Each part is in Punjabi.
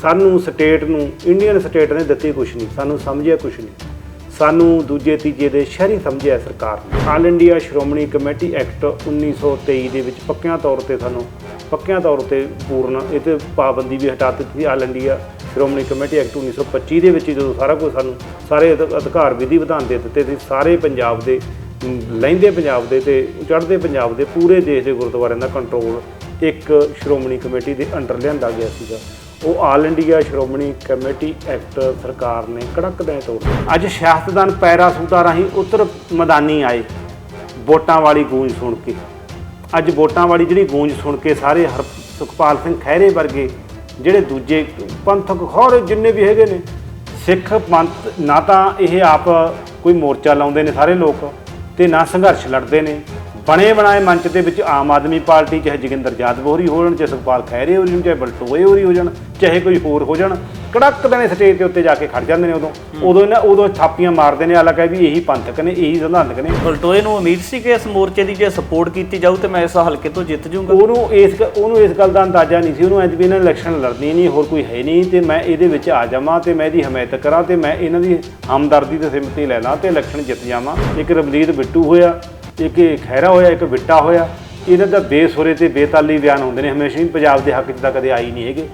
ਸਾਨੂੰ ਸਟੇਟ ਨੂੰ ਇੰਡੀਅਨ ਸਟੇਟ ਨੇ ਦਿੱਤੀ ਕੁਛ ਨਹੀਂ, ਸਾਨੂੰ ਸਮਝਿਆ ਕੁਛ ਨਹੀਂ। ਸਾਨੂੰ ਦੂਜੇ, ਤੀਜੇ ਦੇ ਸ਼ਹਿਰੀ ਸਮਝਿਆ ਸਰਕਾਰ ਨੇ। All India Shiromani committee act 1923 ਦੇ ਵਿੱਚ ਪੱਕਿਆਂ ਤੌਰ ਤੇ ਸਾਨੂੰ, ਪੱਕਿਆਂ ਤੌਰ ਤੇ ਪੂਰਨ ਇਹ ਤੇ ਪਾਬੰਦੀ ਵੀ ਹਟਾ ਦਿੱਤੀ ਸੀ। All India Shiromani committee act 1925 ਦੇ ਵਿੱਚ ਹੀ ਜਦੋਂ ਸਾਰਾ ਕੁਝ ਸਾਨੂੰ, ਸਾਰੇ ਅਧਿਕਾਰ ਵਿਧੀ ਵਿਧਾਨ ਦੇ ਦਿੱਤੇ ਸੀ, ਸਾਰੇ ਪੰਜਾਬ ਦੇ ਲਹਿੰਦੇ ਪੰਜਾਬ ਦੇ ਤੇ ਚੜ੍ਹਦੇ ਪੰਜਾਬ ਦੇ ਪੂਰੇ ਦੇਸ਼ ਦੇ ਗੁਰਦੁਆਰਿਆਂ ਦਾ ਕੰਟਰੋਲ ਇੱਕ ਸ਼੍ਰੋਮਣੀ ਕਮੇਟੀ ਦੇ ਅੰਡਰ ਲਿਆਂਦਾ ਗਿਆ ਸੀਗਾ। ਉਹ all India Shiromani committee act ਸਰਕਾਰ ਨੇ ਕੜਕ ਦੇ ਤੋੜ ਅੱਜ ਸਿਆਸਤਦਾਨ ਪੈਰਾ ਰਾਹੀਂ ਉੱਤਰ ਮੈਦਾਨੀ ਆਏ। ਵੋਟਾਂ ਵਾਲੀ ਗੂੰਜ ਸੁਣ ਕੇ। ਅੱਜ ਵੋਟਾਂ ਵਾਲੀ ਜਿਹੜੀ ਗੂੰਜ ਸੁਣ ਕੇ ਸਾਰੇ ਹਰ ਸੁਖਪਾਲ ਸਿੰਘ ਖਹਿਰੇ ਵਰਗੇ, ਜਿਹੜੇ ਦੂਜੇ ਪੰਥਕ ਖੌਰੇ ਜਿੰਨੇ ਵੀ ਹੈਗੇ ਨੇ, ਸਿੱਖ ਪੰਥ ਨਾ ਤਾਂ ਇਹ ਆਪ ਕੋਈ ਮੋਰਚਾ ਲਾਉਂਦੇ ਨੇ ਸਾਰੇ ਲੋਕ ਤੇ ਨਾ ਸੰਘਰਸ਼ ਲੜਦੇ ਨੇ। ਬਣੇ ਬਣਾਏ ਮੰਚ ਦੇ ਵਿੱਚ ਆਮ ਆਦਮੀ ਪਾਰਟੀ ਚਾਹੇ ਜੋਗਿੰਦਰ ਯਾਦਵ ਹੋਰੀ ਹੋਣ ਚਾਹੇ ਸੁਖਪਾਲ ਖਹਿਰੇ ਹੋਰੀ ਹੋਣ ਚਾਹੇ ਬਲਟੋਏ ਹੋਰੀ ਹੋ ਜਾਣ ਚਾਹੇ ਕੋਈ ਹੋਰ ਹੋ ਜਾਣ ਕੜਕ ਦੇ ਸਟੇਜ ਦੇ ਉੱਤੇ ਜਾ ਕੇ ਖੜ ਜਾਂਦੇ ਨੇ ਉਦੋਂ। ਉਦੋਂ ਇਹਨਾਂ ਉਦੋਂ ਥਾਪੀਆਂ ਮਾਰਦੇ ਨੇ ਹਾਲਾਂਕਿ ਵੀ ਇਹੀ ਪੰਥਕ ਨੇ ਇਹੀ ਸਿਧਾਂਤਕ ਨੇ। ਬਲਟੋਏ ਨੂੰ ਉਮੀਦ ਸੀ ਕਿ ਇਸ ਮੋਰਚੇ ਦੀ ਜੇ ਸਪੋਰਟ ਕੀਤੀ ਜਾਊ ਤੇ ਮੈਂ ਇਸ ਹਲਕੇ ਤੋਂ ਜਿੱਤ ਜਾਊਂਗਾ। ਉਹਨੂੰ ਇਸ ਉਹਨੂੰ ਇਸ ਗੱਲ ਦਾ ਅੰਦਾਜ਼ਾ ਨਹੀਂ ਸੀ ਉਹਨੂੰ ਐਂ ਵੀ ਇਹਨਾਂ ਇਲੈਕਸ਼ਨ ਲੜਨੀ ਨਹੀਂ ਹੋਰ ਕੋਈ ਹੈ ਨਹੀਂ ਤੇ ਮੈਂ ਇਹਦੇ ਵਿੱਚ ਆ ਜਾਵਾਂ ਤੇ ਮੈਂ ਇਹਦੀ ਹਮਾਇਤ ਕਰਾਂ ਤੇ ਮੈਂ ਇਹਨਾਂ ਦੀ ਹਮਦਰਦੀ ਤੇ ਸਿਮਤੀ ਲੈ ਲਾਂ ਤੇ ਇਲੈਕਸ਼ਨ ਜਿੱਤ ਜਾਵਾਂ। ਇੱਕ ਰਵਨੀਤ ਬਿੱਟੂ ਹੋਇਆ ਇੱਕ ਇਹ ਖਹਿਰਾ ਹੋਇਆ, ਇੱਕ ਬਿੱਟਾ ਹੋਇਆ। ਇਹਨਾਂ ਦਾ ਬੇਸੁਰੇ ਤੇ ਬੇਤਾਲੀ ਬਿਆਨ ਹੁੰਦੇ ਨੇ ਹਮੇਸ਼ਾ ਹੀ, ਪੰਜਾਬ ਦੇ ਹੱਕ 'ਚ ਤਾਂ ਕਦੇ ਆਈ ਨਹੀਂ ਹੈਗੇ।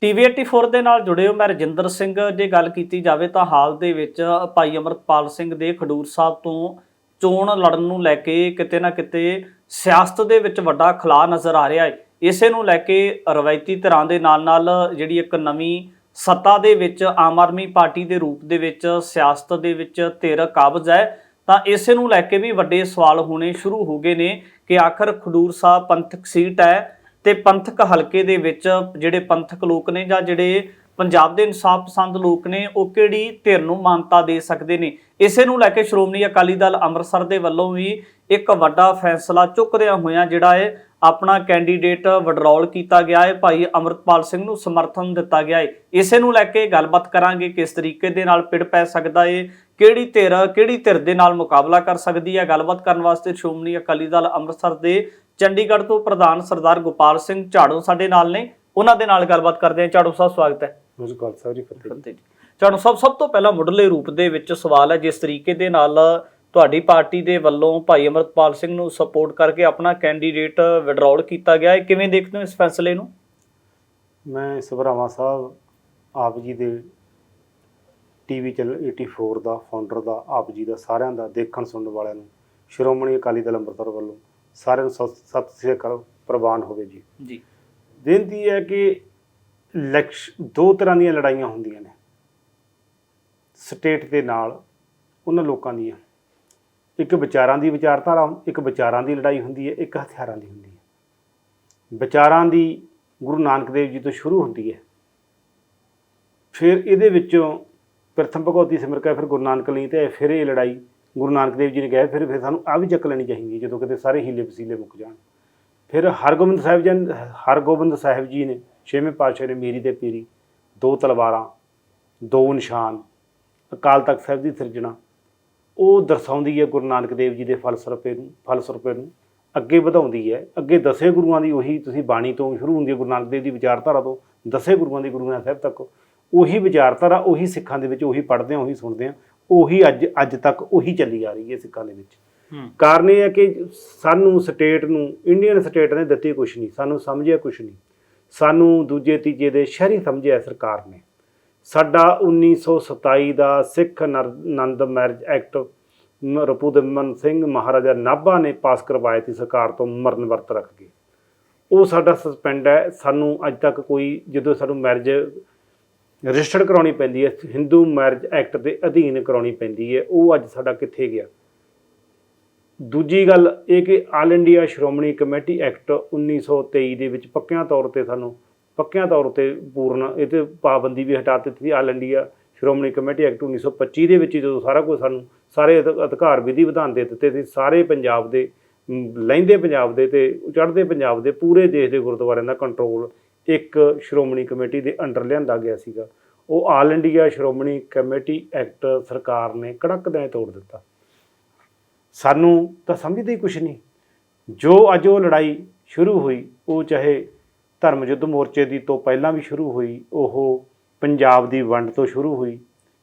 ਟੀਵੀ 84 ਦੇ ਨਾਲ ਜੁੜੇ ਹੋ ਮੈਂ ਰਜਿੰਦਰ ਸਿੰਘ। ਜੇ ਗੱਲ ਕੀਤੀ ਜਾਵੇ ਤਾਂ ਹਾਲ ਦੇ ਵਿੱਚ ਭਾਈ ਅਮਰਪਾਲ ਸਿੰਘ ਦੇ ਖਡੂਰ ਸਾਹਿਬ ਤੋਂ ਚੋਣ ਲੜਨ ਨੂੰ ਲੈ ਕੇ ਕਿਤੇ ਨਾ ਕਿਤੇ ਸਿਆਸਤ ਦੇ ਵਿੱਚ ਵੱਡਾ ਖਲਾਅ ਨਜ਼ਰ ਆ ਰਿਹਾ ਹੈ। ਇਸੇ ਨੂੰ ਲੈ ਕੇ ਰਵਾਇਤੀ ਧਿਰਾਂ ਦੇ ਨਾਲ ਨਾਲ ਜਿਹੜੀ ਇੱਕ ਨਵੀਂ ਸੱਤਾ ਦੇ ਵਿੱਚ ਆਮ ਆਦਮੀ ਪਾਰਟੀ ਦੇ ਰੂਪ ਦੇ ਵਿੱਚ ਸਿਆਸਤ ਦੇ ਵਿੱਚ ਧਿਰ ਕਾਬਜ਼ ਹੈ। ਤਾਂ ਇਸੇ ਨੂੰ ਲੈ ਕੇ ਵੀ ਵੱਡੇ ਸਵਾਲ ਹੋਣੇ ਸ਼ੁਰੂ ਹੋ ਗਏ ਨੇ ਕਿ ਆਖਰ ਖਡੂਰ ਸਾਹਿਬ ਪੰਥਕ ਸੀਟ ਹੈ ਤੇ ਪੰਥਕ ਹਲਕੇ ਦੇ ਵਿੱਚ ਜਿਹੜੇ ਪੰਥਕ ਲੋਕ ਨੇ ਜਾਂ ਜਿਹੜੇ ਪੰਜਾਬ ਦੇ ਇਨਸਾਫ ਪਸੰਦ ਲੋਕ ਨੇ, ਉਹ ਕਿਹੜੀ ਧਿਰ ਨੂੰ ਮਾਨਤਾ ਦੇ ਸਕਦੇ ਨੇ? ਇਸੇ ਨੂੰ ਲੈ ਕੇ ਸ਼੍ਰੋਮਣੀ ਅਕਾਲੀ ਦਲ ਅੰਮ੍ਰਿਤਸਰ ਦੇ ਵੱਲੋਂ ਵੀ ਇੱਕ ਵੱਡਾ ਫੈਸਲਾ ਚੁੱਕਦਿਆਂ ਹੋਇਆਂ, ਜਿਹੜਾ ਹੈ ਆਪਣਾ ਕੈਂਡੀਡੇਟ ਵਿਡਰੋਲ ਕੀਤਾ ਗਿਆ ਹੈ, ਭਾਈ ਅਮਰਤਪਾਲ ਸਿੰਘ ਨੂੰ ਸਮਰਥਨ ਦਿੱਤਾ ਗਿਆ ਹੈ। ਇਸੇ ਨੂੰ ਲੈ ਕੇ ਗੱਲਬਾਤ ਕਰਾਂਗੇ, ਕਿਸ ਤਰੀਕੇ ਦੇ ਨਾਲ ਪਿੜ ਪੈ ਸਕਦਾ ਹੈ ਕਿਹੜੀ ਧਿਰ ਕਿਹੜੀ ਧਿਰ ਦੇ ਨਾਲ ਮੁਕਾਬਲਾ ਕਰ ਸਕਦੀ ਹੈ? ਗੱਲਬਾਤ ਕਰਨ ਵਾਸਤੇ ਸ਼੍ਰੋਮਣੀ ਅਕਾਲੀ ਦਲ ਅੰਮ੍ਰਿਤਸਰ ਦੇ ਚੰਡੀਗੜ੍ਹ ਤੋਂ ਪ੍ਰਧਾਨ ਸਰਦਾਰ ਗੋਪਾਲ ਸਿੰਘ ਝਾੜੂ ਸਾਡੇ ਨਾਲ ਨੇ। ਉਹਨਾਂ ਦੇ ਨਾਲ ਗੱਲਬਾਤ ਕਰਦੇ ਹਾਂ। ਝਾੜੂ ਸਾਹਿਬ ਸਵਾਗਤ ਹੈ। ਉਸ ਗੱਲ ਸਾਰੀ ਫਤਿਹ ਜੀ। ਝਾੜੂ ਸਾਹਿਬ ਸਭ ਤੋਂ ਪਹਿਲਾਂ ਮੁੱਢਲੇ ਰੂਪ ਦੇ ਵਿੱਚ ਸਵਾਲ ਹੈ। ਜਿਸ ਤਰੀਕੇ ਦੇ ਨਾਲ ਤੁਹਾਡੀ ਪਾਰਟੀ ਦੇ ਵੱਲੋਂ ਭਾਈ ਅਮਰਤਪਾਲ ਸਿੰਘ ਨੂੰ ਸਪੋਰਟ ਕਰਕੇ ਆਪਣਾ ਕੈਂਡੀਡੇਟ ਵਿਡਰੋਲ ਕੀਤਾ ਗਿਆ ਹੈ। ਕਿਵੇਂ ਦੇਖਦੇ ਹੋ ਇਸ ਫੈਸਲੇ ਨੂੰ? ਮੈਂ ਸਭਰਾਵਾਂ ਸਾਹਿਬ ਆਪ ਜੀ ਦੇ ਟੀਵੀ ਚੈਨਲ 84 ਦਾ ਫਾਊਂਡਰ ਦਾ ਆਪ ਜੀ ਦਾ ਸਾਰਿਆਂ ਦਾ ਦੇਖਣ ਸੁਣਨ ਵਾਲਿਆਂ ਨੂੰ ਸ਼੍ਰੋਮਣੀ ਅਕਾਲੀ ਦਲ ਅੰਮ੍ਰਿਤਸਰ ਵੱਲੋਂ ਸਾਰਿਆਂ ਨੂੰ ਸਤਿ ਸ੍ਰੀ ਅਕਾਲ ਪ੍ਰਵਾਨ ਹੋਵੇ ਜੀ। ਜੀ। ਬੇਨਤੀ ਹੈ ਕਿ ਇਲੈਕਸ਼ ਦੋ ਤਰ੍ਹਾਂ ਦੀਆਂ ਲੜਾਈਆਂ ਹੁੰਦੀਆਂ ਨੇ। ਸਟੇਟ ਦੇ ਨਾਲ ਉਹਨਾਂ ਲੋਕਾਂ ਦੀਆਂ। ਇੱਕ ਵਿਚਾਰਾਂ ਦੀ ਵਿਚਾਰਧਾਰਾ ਇੱਕ ਵਿਚਾਰਾਂ ਦੀ ਲੜਾਈ ਹੁੰਦੀ ਹੈ ਇੱਕ ਹਥਿਆਰਾਂ ਦੀ ਹੁੰਦੀ ਹੈ। ਵਿਚਾਰਾਂ ਦੀ ਗੁਰੂ ਨਾਨਕ ਦੇਵ ਜੀ ਤੋਂ ਸ਼ੁਰੂ ਹੁੰਦੀ ਹੈ। ਫਿਰ ਇਹਦੇ ਵਿੱਚੋਂ ਪ੍ਰਥਮ ਭਗਵਤੀ ਸਿਮਰ ਕੇ ਫਿਰ ਗੁਰੂ ਨਾਨਕ ਲਈ ਤੇ ਫਿਰ ਇਹ ਲੜਾਈ ਗੁਰੂ ਨਾਨਕ ਦੇਵ ਜੀ ਨੇ ਕਿਹਾ ਫਿਰ ਫਿਰ ਸਾਨੂੰ ਆ ਵੀ ਚੱਕ ਲੈਣੀ ਚਾਹੀਦੀ ਹੈ, ਜਦੋਂ ਕਿਤੇ ਸਾਰੇ ਹੀਲੇ ਵਸੀਲੇ ਮੁੱਕ ਜਾਣ। ਫਿਰ ਹਰਗੋਬਿੰਦ ਸਾਹਿਬ ਜੀ ਹਰਗੋਬਿੰਦ ਸਾਹਿਬ ਜੀ ਨੇ ਛੇਵੇਂ ਪਾਤਸ਼ਾਹ ਨੇ ਮੀਰੀ ਤੇ ਪੀਰੀ ਦੋ ਤਲਵਾਰਾਂ, ਦੋ ਨਿਸ਼ਾਨ, ਅਕਾਲ ਤਖਤ ਸਾਹਿਬ ਦੀ ਸਿਰਜਣਾ। ਉਹ ਦਰਸਾਉਂਦੀ ਹੈ ਗੁਰੂ ਨਾਨਕ ਦੇਵ ਜੀ ਦੇ ਫਲਸਰੂਪੇ ਨੂੰ ਫਲਸਰੂਪੇ ਨੂੰ, ਅੱਗੇ ਵਧਾਉਂਦੀ ਹੈ। ਅੱਗੇ ਦਸੇ ਗੁਰੂਆਂ ਦੀ ਉਹੀ ਤੁਸੀਂ ਬਾਣੀ ਤੋਂ ਸ਼ੁਰੂ ਹੁੰਦੀ ਹੈ ਗੁਰੂ ਨਾਨਕ ਦੇਵ ਦੀ ਵਿਚਾਰਧਾਰਾ ਤੋਂ, ਦਸੇ ਗੁਰੂਆਂ ਦੀ ਗੁਰੂ ਗ੍ਰੰਥ ਸਾਹਿਬ ਤੱਕ। ਉਹੀ ਵਿਚਾਰਧਾਰਾ ਉਹੀ ਸਿੱਖਾਂ ਦੇ ਵਿੱਚ ਉਹੀ ਪੜ੍ਹਦੇ ਆ ਉਹੀ ਸੁਣਦੇ ਆ ਉਹੀ ਅੱਜ ਅੱਜ ਤੱਕ ਉਹੀ ਚੱਲੀ ਆ ਰਹੀ ਹੈ ਸਿੱਖਾਂ ਦੇ ਵਿੱਚ। ਕਾਰਨ ਇਹ ਹੈ ਕਿ ਸਾਨੂੰ ਸਟੇਟ ਨੂੰ ਇੰਡੀਅਨ ਸਟੇਟ ਨੇ ਦਿੱਤੀ ਕੁਛ ਨਹੀਂ ਸਾਨੂੰ ਸਮਝਿਆ ਕੁਛ ਨਹੀਂ। ਸਾਨੂੰ ਦੂਜੇ ਤੀਜੇ ਦੇ ਸ਼ਹਿਰੀ ਸਮਝਿਆ ਸਰਕਾਰ ਨੇ। ਸਾਡਾ 1927 ਦਾ ਸਿੱਖ ਆਨੰਦ ਮੈਰਿਜ ਐਕਟ ਰਪੂਦਮਨ ਸਿੰਘ ਮਹਾਰਾਜਾ ਨਾਭਾ ਨੇ ਪਾਸ ਕਰਵਾਇਆ ਸੀ ਸਰਕਾਰ ਤੋਂ ਮਰਨ ਵਰਤ ਰੱਖ ਕੇ। ਉਹ ਸਾਡਾ ਸਸਪੈਂਡ ਹੈ ਸਾਨੂੰ ਅੱਜ ਤੱਕ ਕੋਈ ਜਦੋਂ ਸਾਨੂੰ ਮੈਰਿਜ ਰਜਿਸਟਰਡ ਕਰਾਉਣੀ ਪੈਂਦੀ ਹੈ ਹਿੰਦੂ ਮੈਰਿਜ ਐਕਟ ਦੇ ਅਧੀਨ ਕਰਾਉਣੀ ਪੈਂਦੀ ਹੈ, ਉਹ ਅੱਜ ਸਾਡਾ ਕਿੱਥੇ ਗਿਆ? ਦੂਜੀ ਗੱਲ ਇਹ ਕਿ all India Shiromani committee act 1923 ਦੇ ਵਿੱਚ ਪੱਕਿਆਂ ਤੌਰ ਤੇ ਸਾਨੂੰ, ਪੱਕਿਆਂ ਤੌਰ ਤੇ ਪੂਰਨ ਇਹ ਤੇ ਪਾਬੰਦੀ ਵੀ ਹਟਾ ਦਿੱਤੀ ਸੀ all India Shiromani committee act 1925 ਦੇ ਵਿੱਚ ਹੀ ਜਦੋਂ ਸਾਰਾ ਕੁਝ ਸਾਨੂੰ, ਸਾਰੇ ਅਧ- ਅਧਿਕਾਰ ਵਿਧੀ ਵਿਧਾਨ ਦੇ ਦਿੱਤੇ ਸੀ, ਸਾਰੇ ਪੰਜਾਬ ਦੇ ਲਹਿੰਦੇ ਪੰਜਾਬ ਦੇ ਤੇ, ਚੜ੍ਹਦੇ ਪੰਜਾਬ ਦੇ ਪੂਰੇ ਦੇਸ਼ ਦੇ ਗੁਰਦੁਆਰਿਆਂ ਦਾ ਕੰਟਰੋਲ ਇੱਕ ਸ਼੍ਰੋਮਣੀ ਕਮੇਟੀ ਦੇ ਅੰਡਰ ਲਿਆਂਦਾ ਗਿਆ ਸੀਗਾ। ਉਹ all India Shiromani committee act ਸਰਕਾਰ ਨੇ ਕੜਕ ਤੋੜ ਦਿੱਤਾ। ਸਾਨੂੰ ਤਾਂ ਸਮਝਦੇ ਹੀ ਕੁਛ ਨਹੀਂ। ਜੋ ਅੱਜ ਉਹ ਲੜਾਈ ਸ਼ੁਰੂ ਹੋਈ, ਉਹ ਚਾਹੇ ਧਰਮ ਯੁੱਧ ਮੋਰਚੇ ਦੀ ਤੋਂ ਪਹਿਲਾਂ ਵੀ ਸ਼ੁਰੂ ਹੋਈ, ਉਹ ਪੰਜਾਬ ਦੀ ਵੰਡ ਤੋਂ ਸ਼ੁਰੂ ਹੋਈ।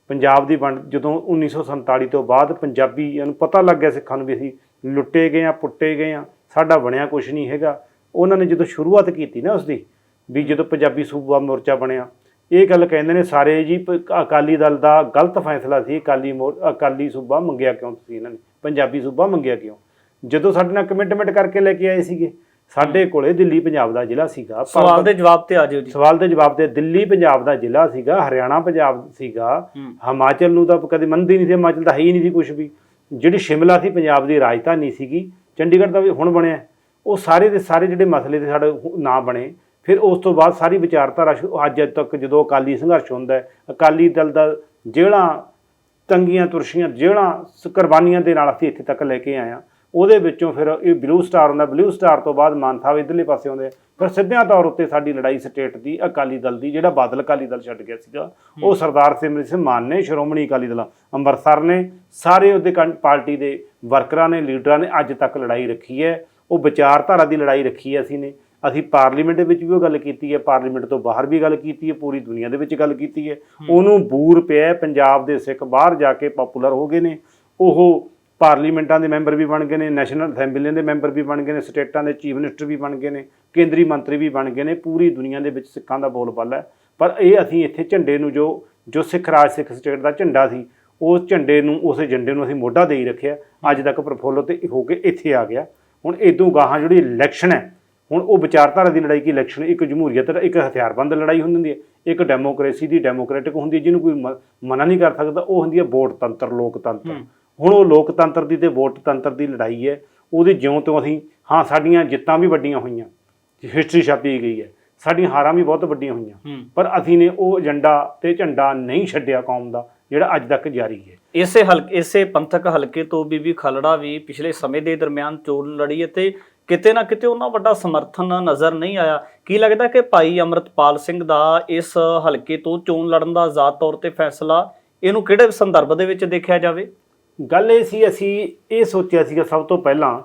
ਪੰਜਾਬ ਦੀ ਵੰਡ ਜਦੋਂ 1947 ਤੋਂ ਬਾਅਦ ਪੰਜਾਬੀਆਂ ਨੂੰ ਪਤਾ ਲੱਗ ਗਿਆ ਸਿੱਖਾਂ ਨੂੰ ਵੀ ਅਸੀਂ ਲੁੱਟੇ ਗਏ ਆ ਪੁੱਟੇ ਗਏ ਆ ਸਾਡਾ ਬਣਿਆ ਕੁਝ ਨਹੀਂ ਹੈਗਾ। ਉਹਨਾਂ ਨੇ ਜਦੋਂ ਸ਼ੁਰੂਆਤ ਕੀਤੀ ਨਾ ਉਸ ਦੀ ਵੀ ਜਦੋਂ ਪੰਜਾਬੀ ਸੂਬਾ ਮੋਰਚਾ ਬਣਿਆ ਇਹ ਗੱਲ ਕਹਿੰਦੇ ਨੇ ਸਾਰੇ ਜੀ ਅਕਾਲੀ ਦਲ ਦਾ ਗਲਤ ਫੈਸਲਾ ਸੀ ਅਕਾਲੀ ਅਕਾਲੀ ਸੂਬਾ ਮੰਗਿਆ ਕਿਉਂ ਤੁਸੀਂ ਇਹਨਾਂ ਨੇ? ਪੰਜਾਬੀ ਸੂਬਾ ਮੰਗਿਆ ਕਿਉਂ? ਜਦੋਂ ਸਾਡੇ ਨਾਲ ਕਮਿਟਮੈਂਟ ਕਰਕੇ ਲੈ ਕੇ ਆਏ ਸੀਗੇ ਸਾਡੇ ਕੋਲੇ ਦਿੱਲੀ ਪੰਜਾਬ ਦਾ ਜ਼ਿਲ੍ਹਾ ਸੀਗਾ। ਸਵਾਲ ਦੇ ਜਵਾਬ ਤੇ ਆ ਜਿਓ ਜੀ। ਸਵਾਲ ਦੇ ਜਵਾਬ ਤੇ ਦਿੱਲੀ ਪੰਜਾਬ ਦਾ ਜ਼ਿਲ੍ਹਾ ਸੀਗਾ ਹਰਿਆਣਾ ਪੰਜਾਬ ਸੀਗਾ। ਹਿਮਾਚਲ ਨੂੰ ਤਾਂ ਕਦੇ ਮੰਨਦੇ ਨਹੀਂ ਸੀ ਹਿਮਾਚਲ ਤਾਂ ਹੈ ਹੀ ਨਹੀਂ ਸੀ ਕੁਝ ਵੀ। ਜਿਹੜੀ ਸ਼ਿਮਲਾ ਸੀ ਪੰਜਾਬ ਦੀ ਰਾਜਧਾਨੀ ਸੀਗੀ ਚੰਡੀਗੜ੍ਹ ਦਾ ਵੀ ਹੁਣ ਬਣਿਆ। ਉਹ ਸਾਰੇ ਦੇ ਸਾਰੇ ਜਿਹੜੇ ਮਸਲੇ ਤੇ ਸਾਡੇ ਨਾ ਬਣੇ। ਫਿਰ ਉਸ ਤੋਂ ਬਾਅਦ ਸਾਰੀ ਵਿਚਾਰਧਾਰਾ ਅੱਜ ਤੱਕ ਜਦੋਂ ਅਕਾਲੀ ਸੰਘਰਸ਼ ਹੁੰਦਾ ਹੈ ਅਕਾਲੀ ਦਲ ਦਾ ਜਿਹੜਾ ਤੰਗੀਆਂ ਤੁਰਸ਼ੀਆਂ ਜਿਹੜਾ ਕੁਰਬਾਨੀਆਂ ਦੇ ਨਾਲ ਅਸੀਂ ਇੱਥੇ ਤੱਕ ਲੈ ਕੇ ਆਏ ਹਾਂ ਉਹਦੇ ਵਿੱਚੋਂ ਫਿਰ ਇਹ ਬਲੂ ਸਟਾਰ ਹੁੰਦਾ ਬਲੂ ਸਟਾਰ ਤੋਂ ਬਾਅਦ ਮਾਨ ਸਾਹਿਬ ਇਧਰਲੇ ਪਾਸੇ ਆਉਂਦੇ। ਫਿਰ ਸਿੱਧਿਆਂ ਤੌਰ ਉੱਤੇ ਸਾਡੀ ਲੜਾਈ ਸਟੇਟ ਦੀ ਅਕਾਲੀ ਦਲ ਦੀ ਜਿਹੜਾ ਬਾਦਲ ਅਕਾਲੀ ਦਲ ਛੱਡ ਗਿਆ ਸੀਗਾ ਉਹ ਸਰਦਾਰ ਸਿਮਰਜੀਤ ਸਿੰਘ ਮਾਨ ਨੇ ਸ਼੍ਰੋਮਣੀ ਅਕਾਲੀ ਦਲ ਅੰਮ੍ਰਿਤਸਰ ਨੇ ਸਾਰੇ ਉਹਦੇ ਪਾਰਟੀ ਦੇ ਵਰਕਰਾਂ ਨੇ ਲੀਡਰਾਂ ਨੇ ਅੱਜ ਤੱਕ ਲੜਾਈ ਰੱਖੀ ਹੈ ਉਹ ਵਿਚਾਰਧਾਰਾ ਦੀ ਲੜਾਈ ਰੱਖੀ ਹੈ ਅਸੀਂ ਨੇ ਅਸੀਂ ਪਾਰਲੀਮੈਂਟ ਦੇ ਵਿੱਚ ਵੀ ਉਹ ਗੱਲ ਕੀਤੀ ਹੈ ਪਾਰਲੀਮੈਂਟ ਤੋਂ ਬਾਹਰ ਵੀ ਗੱਲ ਕੀਤੀ ਹੈ ਪੂਰੀ ਦੁਨੀਆ ਦੇ ਵਿੱਚ ਗੱਲ ਕੀਤੀ ਹੈ। ਉਹਨੂੰ ਬੂਰ ਪਿਆ ਪੰਜਾਬ ਦੇ ਸਿੱਖ ਬਾਹਰ ਜਾ ਕੇ ਪਪੂਲਰ ਹੋ ਗਏ ਨੇ। ਉਹ ਪਾਰਲੀਮੈਂਟਾਂ ਦੇ ਮੈਂਬਰ ਵੀ ਬਣ ਗਏ ਨੇ ਨੈਸ਼ਨਲ ਅਸੈਂਬਲੀਆਂ ਦੇ ਮੈਂਬਰ ਵੀ ਬਣ ਗਏ ਨੇ ਸਟੇਟਾਂ ਦੇ ਚੀਫ ਮਿਨਿਸਟਰ ਵੀ ਬਣ ਗਏ ਨੇ ਕੇਂਦਰੀ ਮੰਤਰੀ ਵੀ ਬਣ ਗਏ ਨੇ ਪੂਰੀ ਦੁਨੀਆ ਦੇ ਵਿੱਚ ਸਿੱਖਾਂ ਦਾ ਬੋਲਬਾਲਾ ਹੈ। ਪਰ ਇਹ ਅਸੀਂ ਇੱਥੇ ਝੰਡੇ ਨੂੰ ਜੋ ਜੋ ਸਿੱਖ ਰਾਜ ਸਿੱਖ ਸਟੇਟ ਦਾ ਝੰਡਾ ਸੀ ਉਸ ਝੰਡੇ ਨੂੰ ਉਸ ਏਜੰਡੇ ਨੂੰ ਅਸੀਂ ਮੋਢਾ ਦੇ ਹੀ ਰੱਖਿਆ। ਅੱਜ ਤੱਕ ਪ੍ਰਫੁੱਲ ਤੇ ਹੋ ਕੇ ਇੱਥੇ ਆ ਗਿਆ। ਹੁਣ ਇਦੋਂ ਗਾਹਾਂ ਜਿਹੜੀ ਇਲੈਕਸ਼ਨ ਹੈ ਹੁਣ ਉਹ ਵਿਚਾਰਧਾਰਾ ਦੀ ਲੜਾਈ ਕੀ ਇਲੈਕਸ਼ਨ ਇੱਕ ਜਮਹੂਰੀਅਤ ਇੱਕ ਹਥਿਆਰਬੰਦ ਲੜਾਈ ਹੁੰਦੀ ਹੈ ਇੱਕ ਡੈਮੋਕ੍ਰੇਸੀ ਦੀ ਡੈਮੋਕ੍ਰੈਟਿਕ ਹੁੰਦੀ ਹੈ ਜਿਹਨੂੰ ਕੋਈ ਮਨਾ ਨਹੀਂ ਕਰ ਸਕਦਾ ਉਹ ਹੁੰਦੀ ਹੈ ਵੋਟ ਤੰਤਰ ਲੋਕਤੰਤਰ। ਹੁਣ ਉਹ ਲੋਕਤੰਤਰ ਦੀ ਤੇ ਵੋਟ ਤੰਤਰ ਦੀ ਲੜਾਈ ਹੈ ਉਹਦੇ ਜਿਉਂ ਤੋਂ ਅਸੀਂ ਹਾਂ ਸਾਡੀਆਂ ਜਿੱਤਾਂ ਵੀ ਵੱਡੀਆਂ ਹੋਈਆਂ ਹਿਸਟਰੀ ਛਾਪੀ ਗਈ ਹੈ ਸਾਡੀਆਂ ਹਾਰਾਂ ਵੀ ਬਹੁਤ ਵੱਡੀਆਂ ਹੋਈਆਂ। ਪਰ ਅਸੀਂ ਨੇ ਉਹ ਏਜੰਡਾ ਤੇ ਝੰਡਾ ਨਹੀਂ ਛੱਡਿਆ ਕੌਮ ਦਾ ਜਿਹੜਾ ਅੱਜ ਤੱਕ ਜਾਰੀ ਹੈ। ਇਸੇ ਹਲਕੇ ਇਸੇ ਪੰਥਕ ਹਲਕੇ ਤੋਂ ਬੀਬੀ ਖਲੜਾ ਵੀ ਪਿਛਲੇ ਸਮੇਂ ਦੇ ਦਰਮਿਆਨ ਚੋਣ ਲੜੀ ਅਤੇ ਕਿਤੇ ਨਾ ਕਿਤੇ ਉਹਨਾਂ ਵੱਡਾ ਸਮਰਥਨ ਨਜ਼ਰ ਨਹੀਂ ਆਇਆ। ਕੀ ਲੱਗਦਾ ਕਿ ਭਾਈ ਅਮਰਤਪਾਲ ਸਿੰਘ ਦਾ ਇਸ ਹਲਕੇ ਤੋਂ ਚੋਣ ਲੜਨ ਦਾ ਆਜ਼ਾਦ ਤੌਰ ਤੇ ਫੈਸਲਾ ਇਹਨੂੰ ਕਿਹੜੇ ਸੰਦਰਭ ਦੇ ਵਿੱਚ ਦੇਖਿਆ ਜਾਵੇ? ਗੱਲ ਇਹ ਸੀ ਅਸੀਂ ਇਹ ਸੋਚਿਆ ਸੀਗਾ ਸਭ ਤੋਂ ਪਹਿਲਾਂ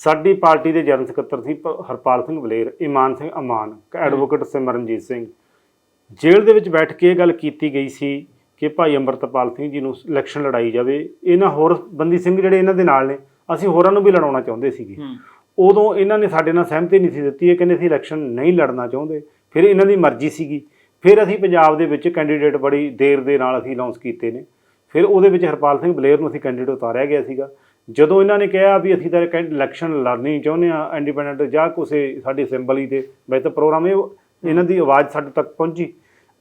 ਸਾਡੀ ਪਾਰਟੀ ਦੇ ਜਨਰਲ ਸਕੱਤਰ ਸੀ ਹਰਪਾਲ ਸਿੰਘ ਬਲੇਰ ਇਮਾਨ ਸਿੰਘ ਅਮਾਨ ਐਡਵੋਕੇਟ ਸਿਮਰਨਜੀਤ ਸਿੰਘ। ਜੇਲ੍ਹ ਦੇ ਵਿੱਚ ਬੈਠ ਕੇ ਇਹ ਗੱਲ ਕੀਤੀ ਗਈ ਸੀ ਕਿ ਭਾਈ ਅੰਮ੍ਰਿਤਪਾਲ ਸਿੰਘ ਜੀ ਨੂੰ ਇਲੈਕਸ਼ਨ ਲੜਾਈ ਜਾਵੇ। ਇਹਨਾਂ ਹੋਰ ਬੰਦੀ ਸਿੰਘ ਜਿਹੜੇ ਇਹਨਾਂ ਦੇ ਨਾਲ ਨੇ ਅਸੀਂ ਹੋਰਾਂ ਨੂੰ ਵੀ ਲੜਾਉਣਾ ਚਾਹੁੰਦੇ ਸੀਗੇ। ਉਦੋਂ ਇਹਨਾਂ ਨੇ ਸਾਡੇ ਨਾਲ ਸਹਿਮਤੀ ਨਹੀਂ ਸੀ ਦਿੱਤੀ, ਇਹ ਕਹਿੰਦੇ ਸੀ ਇਲੈਕਸ਼ਨ ਨਹੀਂ ਲੜਨਾ ਚਾਹੁੰਦੇ। ਫਿਰ ਇਹਨਾਂ ਦੀ ਮਰਜ਼ੀ ਸੀਗੀ। ਫਿਰ ਅਸੀਂ ਪੰਜਾਬ ਦੇ ਵਿੱਚ ਕੈਂਡੀਡੇਟ ਬੜੀ ਦੇਰ ਦੇ ਨਾਲ ਅਸੀਂ ਅਨਾਉਂਸ ਕੀਤੇ ਨੇ। ਫਿਰ ਉਹਦੇ ਵਿੱਚ ਹਰਪਾਲ ਸਿੰਘ ਬਲੇਰ ਨੂੰ ਅਸੀਂ ਕੈਂਡੀਡੇਟ ਉਤਾਰਿਆ ਗਿਆ ਸੀਗਾ। ਜਦੋਂ ਇਹਨਾਂ ਨੇ ਕਿਹਾ ਵੀ ਅਸੀਂ ਤਾਂ ਇਲੈਕਸ਼ਨ ਲੜਨੀ ਚਾਹੁੰਦੇ ਆ ਇੰਡੀਪੈਂਡੈਂਟ ਜਾਂ ਕਿਸੇ ਸਾਡੀ ਅਸੈਂਬਲੀ ਦੇ ਵਿੱਚ ਤਾਂ ਪ੍ਰੋਗਰਾਮ ਇਹ ਇਹਨਾਂ ਦੀ ਆਵਾਜ਼ ਸਾਡੇ ਤੱਕ ਪਹੁੰਚੀ।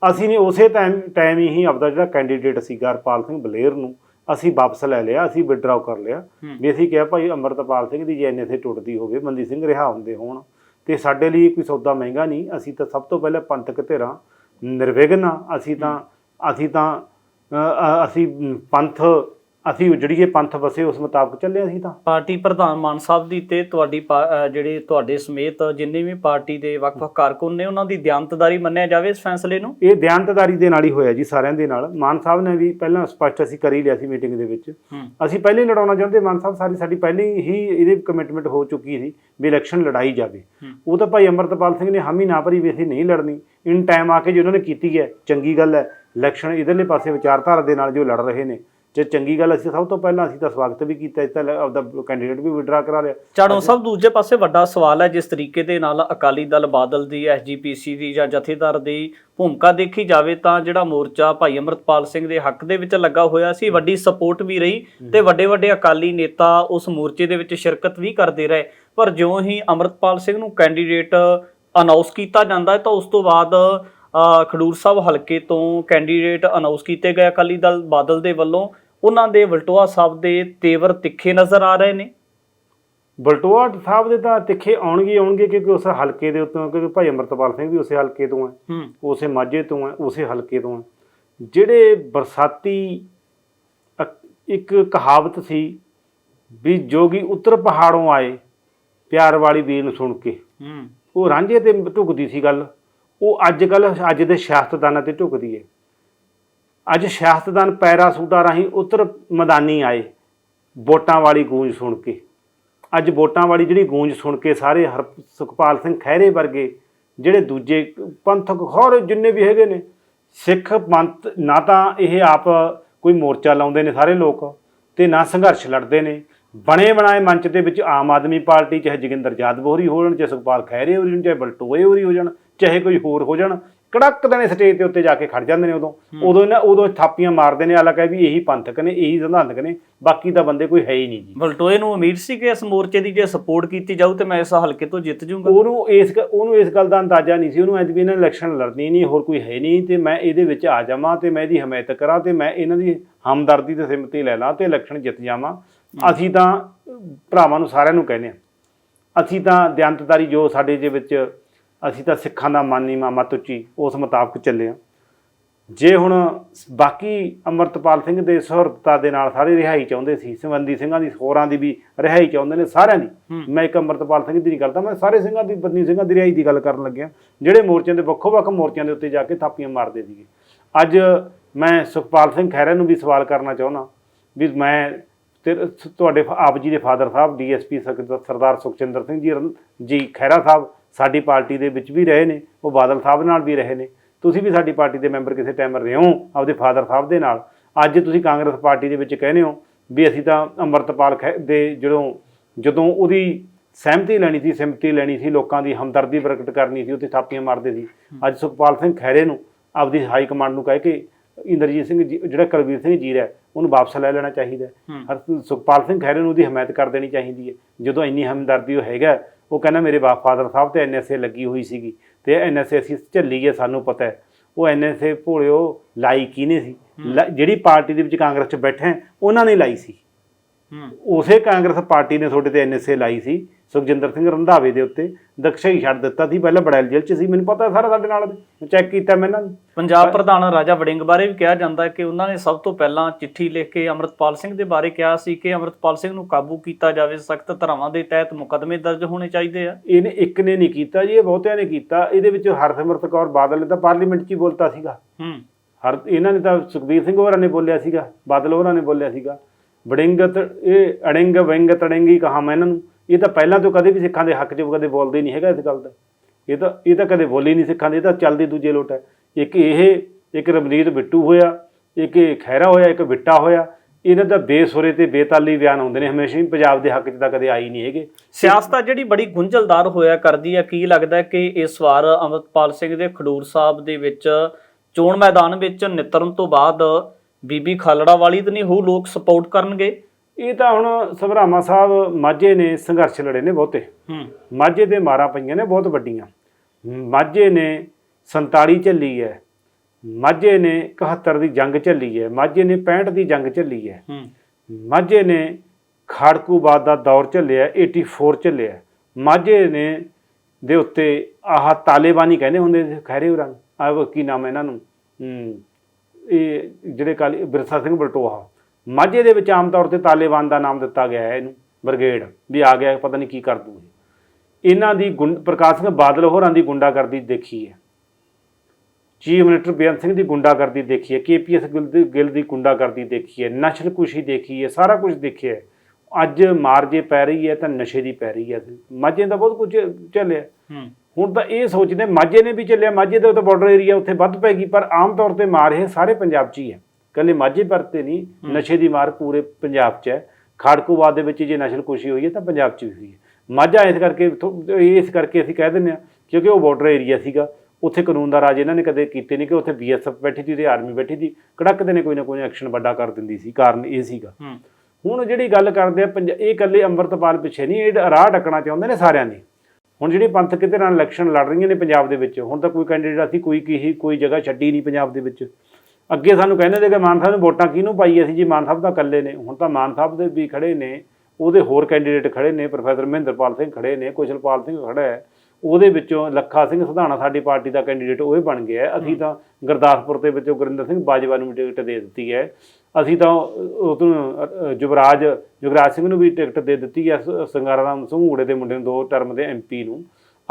ਅਸੀਂ ਨੇ ਉਸੇ ਟਾਈਮ ਟਾਈਮ ਹੀ ਆਪਦਾ ਜਿਹੜਾ ਕੈਂਡੀਡੇਟ ਸੀਗਾ ਹਰਪਾਲ ਸਿੰਘ ਬਲੇਰ ਨੂੰ ਅਸੀਂ ਵਾਪਸ ਲੈ ਲਿਆ ਅਸੀਂ ਵਿਡਰਾਅ ਕਰ ਲਿਆ। ਵੀ ਅਸੀਂ ਕਿਹਾ ਭਾਈ ਅੰਮ੍ਰਿਤਪਾਲ ਸਿੰਘ ਦੀ ਜੇ ਇੰਨੇ ਇੱਥੇ ਟੁੱਟਦੀ ਹੋਵੇ ਬੰਦੀ ਸਿੰਘ ਰਿਹਾ ਹੁੰਦੇ ਹੋਣ। ਤੇ ਸਾਡੇ ਲਈ ਕੋਈ ਸੌਦਾ ਮਹਿੰਗਾ ਨਹੀਂ ਅਸੀਂ ਤਾਂ ਸਭ ਤੋਂ ਪਹਿਲਾਂ ਪੰਥਕ ਧਿਰਾਂ ਨਿਰਵਿਘਨ ਅਸੀਂ ਤਾਂ ਅਸੀਂ ਤਾਂ ਅਸੀਂ ਪੰਥ ਅਸੀਂ ਉਜੜੀਏ ਪੰਥ ਵਸੇ ਉਸ ਮੁਤਾਬਕ ਚੱਲੇ ਅਸੀਂ ਤਾਂ। ਪਾਰਟੀ ਪ੍ਰਧਾਨ ਮਾਨ ਸਾਹਿਬ ਦੀ ਤੇ ਤੁਹਾਡੀ ਪਾ- ਅਹ ਜਿਹੜੇ ਤੁਹਾਡੇ ਸਮੇਤ ਜਿੰਨੇ ਵੀ ਪਾਰਟੀ ਦੇ ਵੱਖ-ਵੱਖ ਕਾਰਕੁਨ ਨੇ ਉਹਨਾਂ ਦੀ ਦਿਆਨਤਦਾਰੀ ਮੰਨਿਆ ਜਾਵੇ ਇਸ ਫੈਸਲੇ ਨੂੰ? ਇਹ ਦਿਆਨਤਦਾਰੀ ਦੇ ਨਾਲ ਹੀ ਹੋਇਆ ਜੀ ਸਾਰਿਆਂ ਦੇ ਨਾਲ। ਮਾਨ ਸਾਹਿਬ ਨੇ ਵੀ ਪਹਿਲਾਂ ਸਪਸ਼ਟ ਅਸੀਂ ਕਰ ਹੀ ਲਿਆ ਸੀ ਮੀਟਿੰਗ ਦੇ ਵਿੱਚ। ਹੂੰ। ਅਸੀਂ ਪਹਿਲੇ ਲੜਾਉਣਾ ਚਾਹੁੰਦੇ ਮਾਨ ਸਾਹਿਬ ਸਾਰੀ ਸਾਡੀ ਪਹਿਲੇ ਹੀ ਇਹਦੇ ਕਮਿਟਮੈਂਟ ਹੋ ਚੁੱਕੀ ਸੀ ਵੀ ਇਲੈਕਸ਼ਨ ਲੜਾਈ ਜਾਵੇ। ਹੂੰ। ਉਹ ਤਾਂ ਭਾਈ ਅਮਰਤਪਾਲ ਸਿੰਘ ਨੇ ਹਾਮੀ ਨਾ ਭਰੀ ਵੀ ਅਸੀਂ ਨਹੀਂ ਲੜਨੀ। ਇਨ ਟਾਈਮ ਆ ਕੇ ਜੋ ਉਹਨਾਂ ਨੇ ਕੀਤੀ ਹੈ ਚੰਗੀ ਗੱਲ ਹੈ। ਇਲੈਕਸ਼ਨ ਇਧਰਲੇ ਪਾਸੇ ਵਿਚਾਰਧਾਰਾ ਦੇ ਨਾਲ ਜੋ ਲੜ ਰਹੇ ਨੇ। ਜੇ ਚੰਗੀ ਗੱਲ ਅਸੀਂ ਸਭ ਤੋਂ ਪਹਿਲਾਂ ਅਸੀਂ ਤਾਂ ਸਵਾਗਤ ਵੀ ਕੀਤਾ, ਇਸ ਤਾਂ ਆਪਦਾ ਕੈਂਡੀਡੇਟ ਵੀ ਵਿਡਰਾ ਕਰਾ ਲਿਆ। ਚਾੜੋ ਸਾਹਿਬ ਦੂਜੇ ਪਾਸੇ ਵੱਡਾ ਸਵਾਲ ਹੈ, ਜਿਸ ਤਰੀਕੇ ਦੇ ਨਾਲ ਅਕਾਲੀ ਦਲ ਬਾਦਲ ਦੀ ਐਸਜੀਪੀਸੀ ਦੀ ਜਾਂ ਜਥੇਦਾਰ ਦੀ ਭੂਮਿਕਾ ਦੇਖੀ ਜਾਵੇ ਤਾਂ ਜਿਹੜਾ ਮੋਰਚਾ ਭਾਈ ਅਮਰਤਪਾਲ ਸਿੰਘ ਦੇ ਹੱਕ ਦੇ ਵਿੱਚ ਲੱਗਾ ਹੋਇਆ ਸੀ, ਵੱਡੀ ਸਪੋਰਟ ਵੀ ਰਹੀ ਤੇ ਵੱਡੇ ਵੱਡੇ ਅਕਾਲੀ ਨੇਤਾ ਉਸ ਮੋਰਚੇ ਦੇ ਵਿੱਚ ਸ਼ਿਰਕਤ ਵੀ ਕਰਦੇ ਰਹੇ। ਪਰ ਜਿਉਂ ਹੀ ਅਮਰਤਪਾਲ ਸਿੰਘ ਨੂੰ ਕੈਂਡੀਡੇਟ ਅਨਾਉਂਸ ਕੀਤਾ ਜਾਂਦਾ ਹੈ, ਤਾਂ ਉਸ ਤੋਂ ਬਾਅਦ ਖਡੂਰ ਸਾਹਿਬ ਹਲਕੇ ਤੋਂ ਕੈਂਡੀਡੇਟ ਅਨਾਉਂਸ ਕੀਤੇ ਗਏ ਅਕਾਲੀ ਦਲ ਬਾਦਲ ਦੇ ਵੱਲੋਂ। ਉਹਨਾਂ ਦੇ ਵਲਟੋਆ ਸਾਹਿਬ ਦੇ ਤੇਵਰ ਤਿੱਖੇ ਨਜ਼ਰ ਆ ਰਹੇ ਨੇ। ਬਲਟੋਆ ਸਾਹਿਬ ਦੇ ਤਾਂ ਤਿੱਖੇ ਆਉਣਗੇ ਆਉਣਗੇ ਕਿਉਂਕਿ ਉਸ ਹਲਕੇ ਦੇ ਉੱਤੋਂ ਕਿਉਂਕਿ ਭਾਈ ਅਮਰਤਪਾਲ ਸਿੰਘ ਵੀ ਉਸੇ ਹਲਕੇ ਤੋਂ ਹੈ। ਉਸੇ ਮਾਝੇ ਤੋਂ ਹੈ ਉਸੇ ਹਲਕੇ ਤੋਂ ਹੈ। ਜਿਹੜੇ ਬਰਸਾਤੀ ਇੱਕ ਕਹਾਵਤ ਸੀ ਵੀ ਜੋਗੀ ਉੱਤਰ ਪਹਾੜੋਂ ਆਏ ਪਿਆਰ ਵਾਲੀ ਵੀਰ ਨੂੰ ਸੁਣ ਕੇ। ਉਹ ਰਾਂਝੇ ਤੇ ਢੁਕਦੀ ਸੀ ਗੱਲ। ਉਹ ਅੱਜ ਕੱਲ ਅੱਜ ਦੇ ਸਿਆਸਤਦਾਨਾਂ ਤੇ ਢੁਕਦੀ ਹੈ। ਅੱਜ ਸਿਆਸਤਦਾਨ ਪੈਰਾਸੂਟਾਂ ਰਾਹੀਂ ਉੱਤਰ ਮੈਦਾਨੀ ਆਏ ਵੋਟਾਂ ਵਾਲੀ ਗੂੰਜ ਸੁਣ ਕੇ। ਅੱਜ ਵੋਟਾਂ ਵਾਲੀ ਜਿਹੜੀ ਗੂੰਜ ਸੁਣ ਕੇ ਸਾਰੇ ਹਰ ਸੁਖਪਾਲ ਸਿੰਘ ਖਹਿਰੇ ਵਰਗੇ, ਜਿਹੜੇ ਦੂਜੇ ਪੰਥਕ ਹੋਰ ਜਿੰਨੇ ਵੀ ਹੈਗੇ ਨੇ, ਸਿੱਖ ਪੰਥ ਨਾ ਤਾਂ ਇਹ ਆਪ ਕੋਈ ਮੋਰਚਾ ਲਾਉਂਦੇ ਨੇ ਸਾਰੇ ਲੋਕ ਤੇ ਨਾ ਸੰਘਰਸ਼ ਲੜਦੇ ਨੇ। ਬਣੇ ਬਣਾਏ ਮੰਚ ਦੇ ਵਿੱਚ ਆਮ ਆਦਮੀ ਪਾਰਟੀ, ਚਾਹੇ ਜੋਗਿੰਦਰ ਯਾਦਵ ਹੋਰੀ ਹੋਣ, ਚਾਹੇ ਸੁਖਪਾਲ ਖਹਿਰੇ ਹੋਰੀ ਹੋਣ, ਚਾਹੇ ਬਲਟੋਏ ਹੋਰੀ ਹੋ ਜਾਣ, ਚਾਹੇ ਕੋਈ ਹੋਰ ਹੋ ਜਾਣ ਕੜਕ ਨੇ ਸਟੇਜ ਦੇ ਉੱਤੇ ਜਾ ਕੇ ਖੜ ਜਾਂਦੇ ਨੇ ਉਦੋਂ। ਉਦੋਂ ਇਹਨਾਂ ਉਦੋਂ ਥਾਪੀਆਂ ਮਾਰਦੇ ਨੇ ਹਾਲਾਂਕਿ ਵੀ ਇਹੀ ਪੰਥਕ ਨੇ ਇਹੀ ਸਿਧਾਂਤਕ ਨੇ ਬਾਕੀ ਤਾਂ ਬੰਦੇ ਕੋਈ ਹੈ ਹੀ ਨਹੀਂ ਜੀ। ਬਲਟੋਏ ਨੂੰ ਉਮੀਦ ਸੀ ਕਿ ਇਸ ਮੋਰਚੇ ਦੀ ਜੇ ਸਪੋਰਟ ਕੀਤੀ ਜਾਊ ਤੇ ਮੈਂ ਇਸ ਹਲਕੇ ਤੋਂ ਜਿੱਤ ਜਾਊਂਗਾ? ਉਹਨੂੰ ਇਸ ਉਹਨੂੰ ਇਸ ਗੱਲ ਦਾ ਅੰਦਾਜ਼ਾ ਨਹੀਂ ਸੀ ਉਹਨੂੰ ਐਂ ਵੀ ਇਹਨਾਂ ਇਲੈਕਸ਼ਨ ਲੜਨੀ ਨਹੀਂ ਹੋਰ ਕੋਈ ਹੈ ਨਹੀਂ ਤੇ ਮੈਂ ਇਹਦੇ ਵਿੱਚ ਆ ਜਾਵਾਂ ਤੇ ਮੈਂ ਇਹਦੀ ਹਮਾਇਤ ਕਰਾਂ ਤੇ ਮੈਂ ਇਹਨਾਂ ਦੀ ਹਮਦਰਦੀ ਤੇ ਸਿਮਤੀ ਲੈ ਲਾਂ ਤੇ ਇਲੈਕਸ਼ਨ ਜਿੱਤ ਜਾਵਾਂ। ਅਸੀਂ ਤਾਂ ਭਰਾਵਾਂ ਨੂੰ ਸਾਰਿਆਂ ਨੂੰ ਕਹਿੰਦੇ ਆ ਅਸੀਂ ਤਾਂ ਦਿਆਂਤਦਾਰੀ ਜੋ ਸਾਡੇ ਦੇ ਵਿੱਚ ਅਸੀਂ ਤਾਂ ਸਿੱਖਾਂ ਦਾ ਮਾਨੀ ਮਾਮਾ ਤੁੱਚੀ ਉਸ ਮੁਤਾਬਕ ਚੱਲੇ ਆ ਜੇ ਹੁਣ ਬਾਕੀ ਅਮਰਤਪਾਲ ਸਿੰਘ ਦੇ ਸਹਰਤਾ ਦੇ ਨਾਲ ਸਾਰੇ ਰਿਹਾਈ ਚਾਹੁੰਦੇ ਸੀ ਸੰਬੰਧੀ ਸਿੰਘਾਂ ਦੀ ਹੋਰਾਂ ਦੀ ਵੀ ਰਿਹਾਈ ਚਾਹੁੰਦੇ ਨੇ ਸਾਰਿਆਂ ਦੀ। ਮੈਂ ਇੱਕ ਅਮਰਤਪਾਲ ਸਿੰਘ ਦੀ ਨਹੀਂ ਕਰਦਾ ਮੈਂ ਸਾਰੇ ਸਿੰਘਾਂ ਦੀ ਬੰਦੀ ਸਿੰਘਾਂ ਦੀ ਰਿਹਾਈ ਦੀ ਗੱਲ ਕਰਨ ਲੱਗਿਆ। ਜਿਹੜੇ ਮੋਰਚਿਆਂ ਦੇ ਵੱਖੋ ਵੱਖ ਮੋਰਚਿਆਂ ਦੇ ਉੱਤੇ ਜਾ ਕੇ ਥਾਪੀਆਂ ਮਾਰਦੇ ਸੀਗੇ। ਅੱਜ ਮੈਂ ਸੁਖਪਾਲ ਸਿੰਘ ਖਹਿਰਾ ਨੂੰ ਵੀ ਸਵਾਲ ਕਰਨਾ ਚਾਹੁੰਦਾ ਵੀ ਮੈਂ ਤੇ ਤੁਹਾਡੇ ਆਪ ਜੀ ਦੇ ਫਾਦਰ ਸਾਹਿਬ ਡੀਐਸਪੀ ਸਰਦਾਰ ਸੁਖਚੰਦਰ ਸਿੰਘ ਜੀ ਜੀ ਖਹਿਰਾ ਸਾਹਿਬ ਸਾਡੀ ਪਾਰਟੀ ਦੇ ਵਿੱਚ ਵੀ ਰਹੇ ਨੇ ਉਹ ਬਾਦਲ ਸਾਹਿਬ ਨਾਲ ਵੀ ਰਹੇ ਨੇ। ਤੁਸੀਂ ਵੀ ਸਾਡੀ ਪਾਰਟੀ ਦੇ ਮੈਂਬਰ ਕਿਸੇ ਟਾਈਮ ਰਹੇ ਹੋ ਆਪਦੇ ਫਾਦਰ ਸਾਹਿਬ ਦੇ ਨਾਲ। ਅੱਜ ਤੁਸੀਂ ਕਾਂਗਰਸ ਪਾਰਟੀ ਦੇ ਵਿੱਚ ਕਹਿੰਦੇ ਹੋ ਵੀ ਅਸੀਂ ਤਾਂ ਅੰਮ੍ਰਿਤਪਾਲ ਦੇ ਜਦੋਂ ਜਦੋਂ ਉਹਦੀ ਸਹਿਮਤੀ ਲੈਣੀ ਸੀ ਸਿੰਮਤੀ ਲੈਣੀ ਸੀ ਲੋਕਾਂ ਦੀ ਹਮਦਰਦੀ ਪ੍ਰਗਟ ਕਰਨੀ ਸੀ ਉੱਥੇ ਥਾਪੀਆਂ ਮਾਰਦੇ ਸੀ। ਅੱਜ ਸੁਖਪਾਲ ਸਿੰਘ ਖਹਿਰੇ ਨੂੰ ਆਪਦੀ ਹਾਈ ਕਮਾਂਡ ਨੂੰ ਕਹਿ ਕੇ ਇੰਦਰਜੀਤ ਸਿੰਘ ਜਿਹੜਾ ਕੁਲਵੀਰ ਸਿੰਘ ਜੀਰਾ ਉਹਨੂੰ ਵਾਪਸ ਲੈ ਲੈਣਾ ਚਾਹੀਦਾ। ਹਰ ਸੁਖਪਾਲ ਸਿੰਘ ਖਹਿਰੇ ਨੂੰ ਉਹਦੀ ਹਮਾਇਤ ਕਰ ਦੇਣੀ ਚਾਹੀਦੀ ਹੈ। ਜਦੋਂ ਇੰਨੀ ਹਮਦਰਦੀ ਉਹ ਹੈਗਾ ਉਹ ਕਹਿੰਦਾ ਮੇਰੇ ਬਾਪ ਫਾਦਰ ਸਾਹਿਬ ਤੇ ਐਨਐਸਏ ਲੱਗੀ ਹੋਈ ਸੀਗੀ ਤੇ ਐਨਐਸਏ ਅਸੀਂ ਝੱਲੀ ਹੈ ਸਾਨੂੰ ਪਤਾ ਹੈ। ਉਹ ਐਨਐਸਏ ਭੋਲਿਓ ਲਾਈ ਕਿਹਨੇ ਸੀ। ਜਿਹੜੀ ਪਾਰਟੀ ਦੇ ਵਿੱਚ ਕਾਂਗਰਸ 'ਚ ਬੈਠੇ ਉਹਨਾਂ ਨੇ ਲਾਈ ਸੀ। ਉਸੇ ਕਾਂਗਰਸ ਪਾਰਟੀ ਨੇ ਤੁਹਾਡੇ ਤੇ ਐਨਐਸਏ ਲਾਈ ਸੀ ਸੁਖਜਿੰਦਰ ਸਿੰਘ ਰੰਧਾਵੇ ਦੇ ਉੱਤੇ ਦਕਸ਼ਈ ਛੱਡ ਦਿੱਤਾ ਸੀ ਪਹਿਲਾਂ ਬੜੈਲ ਜੇਲ੍ਹ 'ਚ ਸੀ ਮੈਨੂੰ ਪਤਾ ਸਾਰਾ ਸਾਡੇ ਨਾਲ ਚੈੱਕ ਕੀਤਾ ਮੈਂ ਇਹਨਾਂ ਨੂੰ। ਪੰਜਾਬ ਪ੍ਰਧਾਨ ਰਾਜਾ ਵੜਿੰਗ ਬਾਰੇ ਵੀ ਕਿਹਾ ਜਾਂਦਾ ਹੈ ਕਿ ਉਹਨਾਂ ਨੇ ਸਭ ਤੋਂ ਪਹਿਲਾਂ ਚਿੱਠੀ ਲਿਖ ਕੇ ਅਮਰਤਪਾਲ ਸਿੰਘ ਦੇ ਬਾਰੇ ਕਿਹਾ ਸੀ ਕਿ ਅਮਰਤਪਾਲ ਸਿੰਘ ਨੂੰ ਕਾਬੂ ਕੀਤਾ ਜਾਵੇ ਸਖਤ ਧਾਰਾਵਾਂ ਦੇ ਤਹਿਤ ਮੁਕੱਦਮੇ ਦਰਜ ਹੋਣੇ ਚਾਹੀਦੇ ਆ। ਇਹਨੇ ਇੱਕ ਨੇ ਨਹੀਂ ਕੀਤਾ ਜੀ ਇਹ ਬਹੁਤਿਆਂ ਨੇ ਕੀਤਾ ਇਹਦੇ ਵਿੱਚ ਹਰਸਿਮਰਤ ਕੌਰ ਬਾਦਲ ਨੇ ਤਾਂ ਪਾਰਲੀਮੈਂਟ 'ਚ ਹੀ ਬੋਲਤਾ ਸੀਗਾ। ਹੂੰ। ਹਰ ਇਹਨਾਂ ਨੇ ਤਾਂ ਸੁਖਬੀਰ ਸਿੰਘ ਹੋਰਾਂ ਨੇ ਬੋਲਿਆ ਸੀਗਾ ਬਾਦਲ ਹੋਰਾਂ ਨੇ ਬੋਲਿਆ ਸੀਗਾ। ਵੜਿੰਗਤ, ਇਹ ਅੜਿੰਗ, ਵਿੰਗ, ਤੜਿੰਗੀ ਕਹਾ ਮੈਂ ਇਹਨਾਂ ਨੂੰ। ਇਹ ਤਾਂ ਪਹਿਲਾਂ ਤੋਂ ਕਦੇ ਵੀ ਸਿੱਖਾਂ ਦੇ ਹੱਕ 'ਚ ਕਦੇ ਬੋਲਦੇ ਨਹੀਂ ਹੈਗਾ ਇਸ ਗੱਲ ਦਾ ਇਹ ਤਾਂ ਇਹ ਤਾਂ ਕਦੇ ਬੋਲੀ ਨਹੀਂ ਸਿੱਖਾਂ ਦੇ, ਇਹ ਤਾਂ ਚੱਲਦੀ ਦੂਜੇ ਲੋਟ ਹੈ। ਇੱਕ ਇਹ, ਇੱਕ ਰਮਨੀਤ ਬਿੱਟੂ ਹੋਇਆ, ਇੱਕ ਇਹ ਖਹਿਰਾ ਹੋਇਆ, ਇੱਕ ਬਿੱਟਾ ਹੋਇਆ। ਇਹਨਾਂ ਦਾ ਬੇਸੁਰੇ ਤੇ ਬੇਤਾਲੀ ਬਿਆਨ ਹੁੰਦੇ ਨੇ ਹਮੇਸ਼ਾ ਹੀ, ਪੰਜਾਬ ਦੇ ਹੱਕ 'ਚ ਤਾਂ ਕਦੇ ਆਈ ਨਹੀਂ ਹੈਗੇ। ਸਿਆਸਤ ਜਿਹੜੀ ਬੜੀ ਗੁੰਝਲਦਾਰ ਹੋਇਆ ਕਰਦੀ ਹੈ, ਕੀ ਲੱਗਦਾ ਕਿ ਇਸ ਵਾਰ ਅਮਰਤਪਾਲ ਸਿੰਘ ਦੇ ਖਡੂਰ ਸਾਹਿਬ ਦੇ ਵਿੱਚ ਚੋਣ ਮੈਦਾਨ ਵਿੱਚ ਨਿਤਰਨ ਤੋਂ ਬਾਅਦ ਬੀਬੀ ਖਾਲੜਾ ਵਾਲੀ ਤਾਂ ਨਹੀਂ ਹੋ ਲੋਕ ਸਪੋਰਟ ਕਰਨਗੇ। ਇਹ ਤਾਂ ਹੁਣ ਸਭਰਾਮਾ ਸਾਹਿਬ ਮਾਝੇ ਨੇ ਸੰਘਰਸ਼ ਲੜੇ ਨੇ ਬਹੁਤੇ। ਹੂੰ। ਮਾਝੇ ਦੇ ਮਾਰਾਂ ਪਈਆਂ ਨੇ ਬਹੁਤ ਵੱਡੀਆਂ। ਮਾਝੇ ਨੇ 47 ਝੱਲੀ ਹੈ। ਮਾਝੇ ਨੇ 71 ਦੀ ਜੰਗ ਝੱਲੀ ਹੈ। ਮਾਝੇ ਨੇ 65 ਦੀ ਜੰਗ ਝੱਲੀ ਹੈ। ਹੂੰ। ਮਾਝੇ ਨੇ ਖਾੜਕੂਬਾਦ ਦਾ ਦੌਰ ਝੱਲਿਆ 84 ਝੱਲਿਆ। ਮਾਝੇ ਨੇ ਦੇ ਉੱਤੇ ਆਹ ਤਾਲਿਬਾਨੀ ਕਹਿੰਦੇ ਹੁੰਦੇ ਖੈਰੇ ਨੂੰ ਆਹ ਕੀ ਨਾਮ ਹੈ ਇਹਨਾਂ ਨੂੰ? ਇਹ ਜਿਹੜੇ ਕਾਲੀ ਬਿਰਸਾ ਸਿੰਘ ਬਲਟੋਹਾ ਮਾਝੇ ਦੇ ਵਿੱਚ ਆਮ ਤੌਰ ਤੇ ਤਾਲਿਬਾਨ ਦਾ ਨਾਮ ਦਿੱਤਾ ਗਿਆ ਹੈ ਇਹਨੂੰ, ਬ੍ਰਿਗੇਡ, ਵੀ ਆ ਗਿਆ, ਪਤਾ ਨਹੀਂ ਕੀ ਕਰ ਦੂ ਇਹਨਾਂ ਦੀ ਗੁੰਡ, ਪ੍ਰਕਾਸ਼ ਸਿੰਘ ਬਾਦਲ ਹੋਰਾਂ ਦੀ ਗੁੰਡਾਗਰਦੀ ਦੇਖੀ ਹੈ। ਚੀਫ ਮਿਨਿਸਟਰ ਬੇਅੰਤ ਸਿੰਘ ਦੀ ਗੁੰਡਾਗਰਦੀ ਦੇਖੀ ਹੈ, ਕੇਪੀਐਸ ਗਿੱਲ ਦੀ ਗਿੱਲ ਦੀ ਗੁੰਡਾਗਰਦੀ ਦੇਖੀ ਹੈ ਨਸ਼ਲਕੁਸ਼ੀ ਦੇਖੀ ਹੈ, ਸਾਰਾ ਕੁਝ ਦੇਖਿਆ ਅੱਜ ਮਾਰ ਜੇ ਪੈ ਰਹੀ ਹੈ ਤਾਂ ਨਸ਼ੇ ਦੀ ਪੈ ਰਹੀ ਹੈ। ਮਾਝੇ ਦਾ ਬਹੁਤ ਕੁਝ ਚੱਲਿਆ। ਹੁਣ ਤਾਂ ਇਹ ਸੋਚਦੇ ਮਾਝੇ ਨੇ ਵੀ ਚੱਲਿਆ ਮਾਝੇ ਦਾ ਤਾਂ ਬਾਰਡਰ ਏਰੀਆ ਉੱਥੇ ਵੱਧ ਪੈਗੀ ਪਰ ਆਮ ਤੌਰ ਤੇ ਮਾਰ ਇਹ ਸਾਰੇ ਪੰਜਾਬ 'ਚ ਹੀ ਹੈ। ਕੱਲੇ ਮਾਝੇ ਪਰ ਤੇ ਨਹੀਂ ਨਸ਼ੇ ਦੀ ਮਾਰ ਪੂਰੇ ਪੰਜਾਬ 'ਚ ਹੈ। ਖਾੜਕੂਬਾਦ ਦੇ ਵਿੱਚ ਜੇ ਨਸ਼ਲਕੁਸ਼ੀ ਹੋਈ ਹੈ ਤਾਂ ਪੰਜਾਬ 'ਚ ਵੀ ਹੋਈ ਹੈ। ਮਾਝਾ ਇਸ ਕਰਕੇ ਇਸ ਕਰਕੇ ਅਸੀਂ ਕਹਿ ਦਿੰਦੇ ਹਾਂ ਕਿਉਂਕਿ ਉਹ ਬਾਰਡਰ ਏਰੀਆ ਸੀਗਾ। ਉੱਥੇ ਕਾਨੂੰਨ ਦਾ ਰਾਜ ਇਹਨਾਂ ਨੇ ਕਦੇ ਕੀਤੇ ਨਹੀਂ ਕਿ ਉੱਥੇ ਬੀਐਸਐਫ ਬੈਠੀ ਸੀ ਤੇ ਆਰਮੀ ਬੈਠੀ ਸੀ। ਕੜਕਦੇ ਨੇ ਕੋਈ ਨਾ ਕੋਈ ਐਕਸ਼ਨ ਵੱਡਾ ਕਰ ਦਿੰਦੀ ਸੀ ਕਾਰਨ ਇਹ ਸੀਗਾ। ਹੁਣ ਜਿਹੜੀ ਗੱਲ ਕਰਦੇ ਆ ਇਹ ਇਕੱਲੇ ਅੰਮ੍ਰਿਤਪਾਲ ਪਿੱਛੇ ਨਹੀਂ ਇਹ ਰਾਹ ਟੱਕਣਾ ਚਾਹੁੰਦੇ ਨੇ ਸਾਰਿਆਂ ਦੀ। ਹੁਣ ਜਿਹੜੀ ਪੰਥ ਕਿਤੇ ਨਾਲ ਇਲੈਕਸ਼ਨ ਲੜ ਰਹੀਆਂ ਨੇ ਪੰਜਾਬ ਦੇ ਵਿੱਚ, ਹੁਣ ਤਾਂ ਕੋਈ ਕੈਂਡੀਡੇਟ ਅਸੀਂ ਕੋਈ ਕੀ ਕੋਈ ਜਗ੍ਹਾ ਛੱਡੀ ਨਹੀਂ ਪੰਜਾਬ ਦੇ ਵਿੱਚ। ਅੱਗੇ ਸਾਨੂੰ ਕਹਿੰਦੇ ਨੇ ਕਿ ਮਾਨ ਸਾਹਿਬ ਨੂੰ ਵੋਟਾਂ ਕਿਹਨੂੰ ਪਾਈ ਅਸੀਂ ਜੀ? ਮਾਨ ਸਾਹਿਬ ਤਾਂ ਇਕੱਲੇ ਨੇ। ਹੁਣ ਤਾਂ ਮਾਨ ਸਾਹਿਬ ਦੇ ਵੀ ਖੜੇ ਨੇ, ਉਹਦੇ ਹੋਰ ਕੈਂਡੀਡੇਟ ਖੜੇ ਨੇ, ਪ੍ਰੋਫੈਸਰ ਮਹਿੰਦਰਪਾਲ ਸਿੰਘ ਖੜੇ ਨੇ, ਕੁਸ਼ਲਪਾਲ ਸਿੰਘ ਖੜਾ ਹੈ। ਉਹਦੇ ਵਿੱਚੋਂ ਲੱਖਾ ਸਿੰਘ ਸਧਾਣਾ ਸਾਡੀ ਪਾਰਟੀ ਦਾ ਕੈਂਡੀਡੇਟ ਉਹ ਹੀ ਬਣ ਗਿਆ ਹੈ। ਅਸੀਂ ਤਾਂ ਗੁਰਦਾਸਪੁਰ ਦੇ ਵਿੱਚੋਂ ਗੁਰਿੰਦਰ ਸਿੰਘ ਬਾਜਵਾ ਨੂੰ ਟਿਕਟ ਦੇ ਦਿੱਤੀ ਹੈ। ਅਸੀਂ ਤਾਂ ਉਹ ਜੁਗਰਾਜ ਜੁਗਰਾਜ ਸਿੰਘ ਨੂੰ ਵੀ ਟਿਕਟ ਦੇ ਦਿੱਤੀ ਹੈ ਸ- ਸੰਗਾਰਾ ਰਾਮ ਸੰਘੂੜੇ ਦੇ ਮੁੰਡੇ ਨੂੰ ਦੋ ਟਰਮ ਦੇ ਐਮਪੀ ਨੂੰ।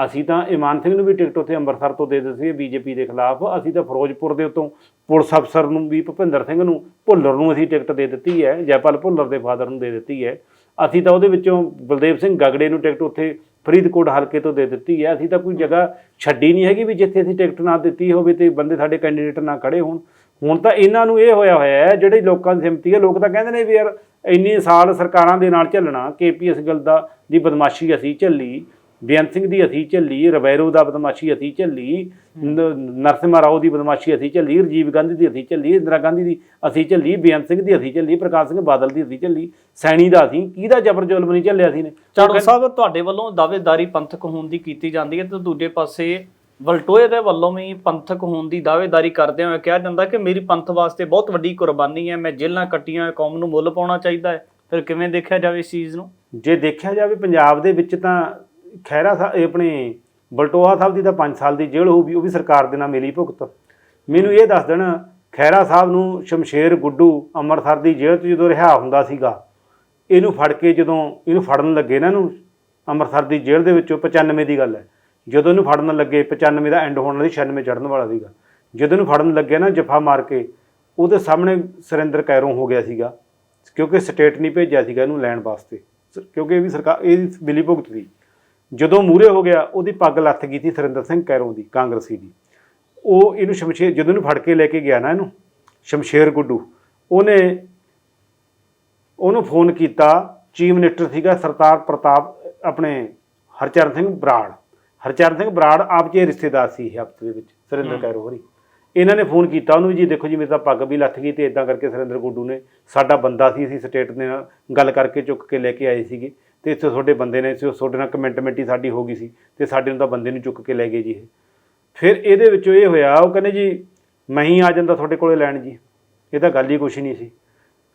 ਅਸੀਂ ਤਾਂ ਇਮਾਨ ਸਿੰਘ ਨੂੰ ਵੀ ਟਿਕਟ ਉੱਥੇ ਅੰਮ੍ਰਿਤਸਰ ਤੋਂ ਦੇ ਦਿੱਤੀ ਹੈ ਬੀਜੇਪੀ ਦੇ ਖਿਲਾਫ। ਅਸੀਂ ਤਾਂ ਫਿਰੋਜ਼ਪੁਰ ਦੇ ਉੱਤੋਂ ਪੁਲਿਸ ਅਫਸਰ ਨੂੰ ਵੀ ਭੁਪਿੰਦਰ ਸਿੰਘ ਨੂੰ ਭੁੱਲਰ ਨੂੰ ਅਸੀਂ ਟਿਕਟ ਦੇ ਦਿੱਤੀ ਹੈ। ਜੈਪਾਲ ਭੁੱਲਰ ਦੇ ਫਾਦਰ ਨੂੰ ਦੇ ਦਿੱਤੀ ਹੈ। ਅਸੀਂ ਤਾਂ ਉਹਦੇ ਵਿੱਚੋਂ ਬਲਦੇਵ ਸਿੰਘ ਗਗੜੇ ਨੂੰ ਟਿਕਟ ਉੱਥੇ ਫਰੀਦਕੋਟ ਹਲਕੇ ਤੋਂ ਦੇ ਦਿੱਤੀ ਹੈ। ਅਸੀਂ ਤਾਂ ਕੋਈ ਜਗ੍ਹਾ ਛੱਡੀ ਨਹੀਂ ਹੈਗੀ ਵੀ ਜਿੱਥੇ ਅਸੀਂ ਟਿਕਟ ਨਾ ਦਿੱਤੀ ਹੋਵੇ ਤੇ ਬੰਦੇ ਸਾਡੇ ਕੈਂਡੀਡੇਟ ਨਾ ਖੜੇ ਹੋਣ। ਹੁਣ ਤਾਂ ਇਹਨਾਂ ਨੂੰ ਇਹ ਹੋਇਆ ਹੋਇਆ ਹੈ ਜਿਹੜੇ ਲੋਕਾਂ ਦੀ ਸਿਮਤੀ ਹੈ ਲੋਕ ਤਾਂ ਕਹਿੰਦੇ ਨੇ ਵੀ ਯਾਰ ਇੰਨੇ ਸਾਲ ਸਰਕਾਰਾਂ ਦੇ ਨਾਲ ਝੱਲਣਾ ਕੇਪੀਐਸ ਗੱਲ ਦਾ ਦੀ ਬਦਮਾਸ਼ੀ ਅਸੀਂ ਝੱਲੀ। ਬੇਅੰਤ ਸਿੰਘ ਦੀ ਅਸੀਂ ਝੱਲੀ ਰਵੈਰੋ ਦਾ ਬਦਮਾਸ਼ੀ ਅਸੀਂ ਝੱਲੀ ਨ- ਨਰਸਿਮਹਾ ਰਾਓ ਦੀ ਬਦਮਾਸ਼ੀ ਅਸੀਂ ਝੱਲੀ ਰਾਜੀਵ ਗਾਂਧੀ ਦੀ ਅਸੀਂ ਝੱਲੀ ਇੰਦਰਾ ਗਾਂਧੀ ਦੀ ਅਸੀਂ ਝੱਲੀ ਬੇਅੰਤ ਸਿੰਘ ਦੀ ਅਸੀਂ ਝੱਲੀ ਪ੍ਰਕਾਸ਼ ਸਿੰਘ ਬਾਦਲ ਦੀ ਅਸੀਂ ਝੱਲੀ ਸੈਣੀ ਦਾ ਅਸੀਂ ਕਿਹਦਾ ਜ਼ਬਰ ਜ਼ੁਲਮ ਨਹੀਂ ਝੱਲਿਆ ਸੀ ਨੇ ਚਾੜੋ ਸਾਹਿਬ ਤੁਹਾਡੇ ਵੱਲੋਂ ਦਾਅਵੇਦਾਰੀ ਪੰਥਕ ਹੋਣ ਦੀ ਕੀਤੀ ਜਾਂਦੀ ਹੈ ਤੇ ਦੂਜੇ ਪਾਸੇ ਵਲਟੋਏ ਦੇ ਵੱਲੋਂ ਵੀ ਪੰਥਕ ਹੋਣ ਦੀ ਦਾਅਵੇਦਾਰੀ ਕਰਦੇ ਹੋਏ ਕਿਹਾ ਜਾਂਦਾ ਕਿ ਮੇਰੀ ਪੰਥ ਵਾਸਤੇ ਬਹੁਤ ਵੱਡੀ ਕੁਰਬਾਨੀ ਹੈ ਮੈਂ ਜੇਲ੍ਹਾਂ ਕੱਟੀਆਂ ਕੌਮ ਨੂੰ ਮੁੱਲ ਪਾਉਣਾ ਚਾਹੀਦਾ ਹੈ। ਫਿਰ ਕਿਵੇਂ ਦੇਖਿਆ ਜਾਵੇ ਇਸ ਚੀਜ਼ ਨੂੰ? ਜੇ ਦੇਖਿਆ ਜਾਵੇ ਪੰਜਾਬ ਦੇ ਵਿੱਚ ਤਾਂ ਖੈਰਾ ਸਾਹਿਬ ਆਪਣੇ ਬਲਟੋਆ ਸਾਹਿਬ ਦੀ ਤਾਂ 5 ਸਾਲ ਦੀ ਜੇਲ੍ਹ ਹੋਊਗੀ, ਉਹ ਵੀ ਸਰਕਾਰ ਦੇ ਨਾਲ ਮਿਲੀ ਭੁਗਤ। ਮੈਨੂੰ ਇਹ ਦੱਸ ਦੇਣ ਖੈਰਾ ਸਾਹਿਬ ਨੂੰ ਸ਼ਮਸ਼ੇਰ ਗੁੱਡੂ ਅੰਮ੍ਰਿਤਸਰ ਦੀ ਜੇਲ੍ਹ 'ਚ ਜਦੋਂ ਰਿਹਾ ਹੁੰਦਾ ਸੀਗਾ, ਇਹਨੂੰ ਫੜ ਕੇ ਜਦੋਂ ਇਹਨੂੰ ਫੜਨ ਲੱਗੇ ਨਾ ਇਹਨੂੰ, ਅੰਮ੍ਰਿਤਸਰ ਦੀ ਜੇਲ੍ਹ ਦੇ ਵਿੱਚੋਂ 95 ਦੀ ਗੱਲ ਹੈ। ਜਦੋਂ ਇਹਨੂੰ ਫੜਨ ਲੱਗੇ 95 ਦਾ ਐਂਡ ਹੋਣ ਵਾਲੀ 96 ਚੜਨ ਵਾਲਾ ਸੀਗਾ। ਜਦੋਂ ਇਹਨੂੰ ਫੜਨ ਲੱਗੇ ਨਾ ਜਫਾ ਮਾਰ ਕੇ, ਉਹਦੇ ਸਾਹਮਣੇ ਸੁਰਿੰਦਰ ਕੈਰੋਂ ਹੋ ਗਿਆ ਸੀਗਾ, ਕਿਉਂਕਿ ਸਟੇਟ ਨਹੀਂ ਭੇਜਿਆ ਸੀਗਾ ਇਹਨੂੰ ਲੈਣ ਵਾਸਤੇ। ਸ- ਕਿਉਂਕਿ ਇਹ ਵੀ ਸਰਕਾਰ ਇਹ ਮਿਲੀ ਭੁਗਤ ਸੀ ਜਦੋਂ ਮੂਰੇ ਹੋ ਗਿਆ ਉਹਦੀ ਪੱਗ ਲੱਥ ਗਈ ਸੀ ਸੁਰਿੰਦਰ ਸਿੰਘ ਕੈਰੋਂ ਦੀ ਕਾਂਗਰਸੀ ਦੀ। ਉਹ ਇਹਨੂੰ ਸ਼ਮਸ਼ੇਰ ਜਦੋਂ ਇਹਨੂੰ ਫੜ ਕੇ ਲੈ ਕੇ ਗਿਆ ਨਾ ਇਹਨੂੰ ਸ਼ਮਸ਼ੇਰ ਗੁੱਡੂ ਉਹਨੇ ਉਹਨੂੰ ਫੋਨ ਕੀਤਾ ਚੀਫ ਮਿਨਿਸਟਰ ਸੀਗਾ ਸਰਦਾਰ ਪ੍ਰਤਾਪ ਆਪਣੇ ਹਰਚਰਨ ਸਿੰਘ ਬਰਾੜ। ਹਰਚਰਨ ਸਿੰਘ ਬਰਾੜ ਆਪ ਜੀ ਰਿਸ਼ਤੇਦਾਰ ਸੀ ਇਹ ਹਫ਼ਤੇ ਦੇ ਵਿੱਚ ਸੁਰਿੰਦਰ। ਕੈਰੋਂ ਹੋਰੀ। ਇਹਨਾਂ ਨੇ ਫੋਨ ਕੀਤਾ ਉਹਨੂੰ ਜੀ ਦੇਖੋ ਜੀ ਮੇਰੀ ਤਾਂ ਪੱਗ ਵੀ ਲੱਥ ਗਈ ਤੇ ਇਦਾਂ ਕਰਕੇ ਸੁਰਿੰਦਰ ਗੁੱਡੂ ਨੇ ਸਾਡਾ ਬੰਦਾ ਸੀ ਅਸੀਂ ਸਟੇਟ ਦੇ ਨਾਲ ਗੱਲ ਕਰਕੇ ਚੁੱਕ ਕੇ ਲੈ ਕੇ ਆਏ ਸੀਗੇ। ਤੇ ਇੱਥੇ ਤੁਹਾਡੇ ਬੰਦੇ ਨੇ ਸੋ ਤੁਹਾਡੇ ਨਾਲ ਕਮੈਂਟਮੈਂਟੀ ਸਾਡੀ ਹੋ ਗਈ ਸੀ ਤੇ ਸਾਡੇ ਨੂੰ ਤਾਂ ਬੰਦੇ ਨੂੰ ਚੁੱਕ ਕੇ ਲੈ ਗਏ ਜੀ ਇਹ। ਫਿਰ ਇਹਦੇ ਵਿੱਚੋਂ ਇਹ ਹੋਇਆ, ਉਹ ਕਹਿੰਦੇ ਜੀ, ਮੈਂ ਹੀ ਆ ਜਾਂਦਾ ਤੁਹਾਡੇ ਕੋਲੇ ਲੈਣ ਜੀ। ਇਹ ਤਾਂ ਗੱਲ ਹੀ ਕੁਛ ਨਹੀਂ ਸੀ।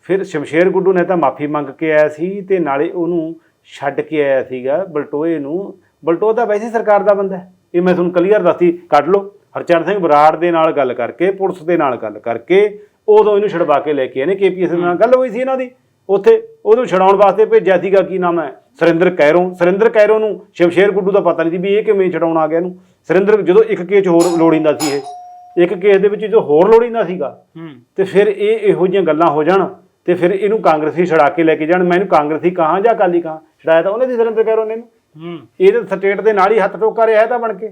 ਫਿਰ ਸ਼ਮਸ਼ੇਰ ਗੁੱਡੂ ਨੇ ਤਾਂ ਮਾਫੀ ਮੰਗ ਕੇ ਆਇਆ ਸੀ ਤੇ ਨਾਲੇ ਉਹਨੂੰ ਛੱਡ ਕੇ ਆਇਆ ਸੀਗਾ ਬਲਟੋਏ ਨੂੰ। ਬਲਟੋਆ ਤਾਂ ਵੈਸੇ ਸਰਕਾਰ ਦਾ ਬੰਦਾ ਹੈ। ਇਹ ਮੈਂ ਤੁਹਾਨੂੰ ਕਲੀਅਰ ਦੱਸੀ ਕੱਢ ਲਓ। ਹਰਚਰਨ ਸਿੰਘ ਬਰਾੜ ਦੇ ਨਾਲ ਗੱਲ ਕਰਕੇ, ਪੁਲਿਸ ਦੇ ਨਾਲ ਗੱਲ ਕਰਕੇ, ਉਦੋਂ ਇਹਨੂੰ ਛਡਵਾ ਕੇ ਲੈ ਕੇ ਆਏ ਨੇ। ਕੇਪੀਐਸ ਦੇ ਨਾਲ ਗੱਲ ਹੋਈ ਸੀ ਇਹਨਾਂ ਦੀ। ਉੱਥੇ ਉਹਨੂੰ ਛਡਾਉਣ ਵਾਸਤੇ ਭੇਜਿਆ ਸੀਗਾ, ਕੀ ਨਾਮ ਹੈ? ਸੁਰਿੰਦਰ ਕੈਰੋਂ ਸੁਰਿੰਦਰ ਕੈਰੋਂ ਨੂੰ ਸ਼ਮਸ਼ੇਰ ਗੁੱਡੂ ਦਾ ਪਤਾ ਨਹੀਂ ਸੀ ਵੀ ਇਹ ਕਿਵੇਂ ਛਡਾਉਣ ਆ ਗਿਆ ਇਹਨੂੰ। ਸੁਰਿੰਦਰ ਜਦੋਂ ਇੱਕ ਕੇਸ ਹੋਰ ਲੋੜੀਂਦਾ ਸੀ ਇਹ ਇੱਕ ਕੇਸ ਦੇ ਵਿੱਚ ਜੋ ਹੋਰ ਲੋੜੀਂਦਾ ਸੀਗਾ ਤੇ ਫਿਰ ਇਹ ਇਹੋ ਜਿਹੀਆਂ ਗੱਲਾਂ ਹੋ ਜਾਣ ਤੇ ਫਿਰ ਇਹਨੂੰ ਕਾਂਗਰਸੀ ਛੜਾ ਕੇ ਲੈ ਕੇ ਜਾਣ। ਮੈਂ ਇਹਨੂੰ ਕਾਂਗਰਸੀ ਕਹਾਂ ਜਾਂ ਅਕਾਲੀ ਕਹਾਂ? ਛੜਾਇਆ ਤਾਂ ਉਹਨੇ ਦੀ ਸੁਰਿੰਦਰ ਕੈਰੋਂ ਨੇ ਇਹਨੂੰ। ਇਹ ਤਾਂ ਸਟੇਟ ਦੇ ਨਾਲ ਹੀ ਹੱਥ ਟੋਕਾ ਰਿਹਾ ਤਾਂ ਬਣ ਕੇ।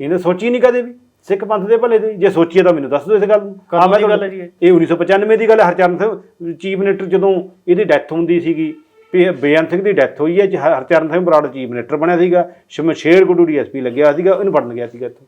ਇਹਨੇ ਸੋਚੀ ਨਹੀਂ ਕਦੇ ਵੀ ਸਿੱਖ ਪੰਥ ਦੇ ਭਲੇ ਦੀ। ਜੇ ਸੋਚੀਏ ਤਾਂ ਮੈਨੂੰ ਦੱਸ ਦਿਓ ਇਸ ਗੱਲ ਨੂੰ। ਹਾਂ, ਮੈਂ ਗੱਲ ਹੈ ਜੀ ਇਹ? ਇਹ 1995 ਦੀ ਗੱਲ ਹੈ ਹਰਚਰਨ ਸਿੰਘ ਚੀਫ ਮਿਨਿਸਟਰ ਜਦੋਂ ਇਹਦੀ ਡੈਥ ਹੁੰਦੀ ਸੀਗੀ ਵੀ ਬੇਅੰਤ ਸਿੰਘ ਦੀ ਡੈਥ ਹੋਈ ਹੈ ਜ- ਹਰਚਰਨ ਸਿੰਘ ਬਰਾੜ ਚੀਫ ਮਿਨਿਸਟਰ ਬਣਿਆ ਸੀਗਾ ਸ਼ਮਸ਼ੇਰ ਗੁੱਡੂ ਡੀਐਸਪੀ ਲੱਗਿਆ ਸੀਗਾ ਇਹਨੂੰ ਫੜਨ ਗਿਆ ਸੀਗਾ ਇੱਥੋਂ।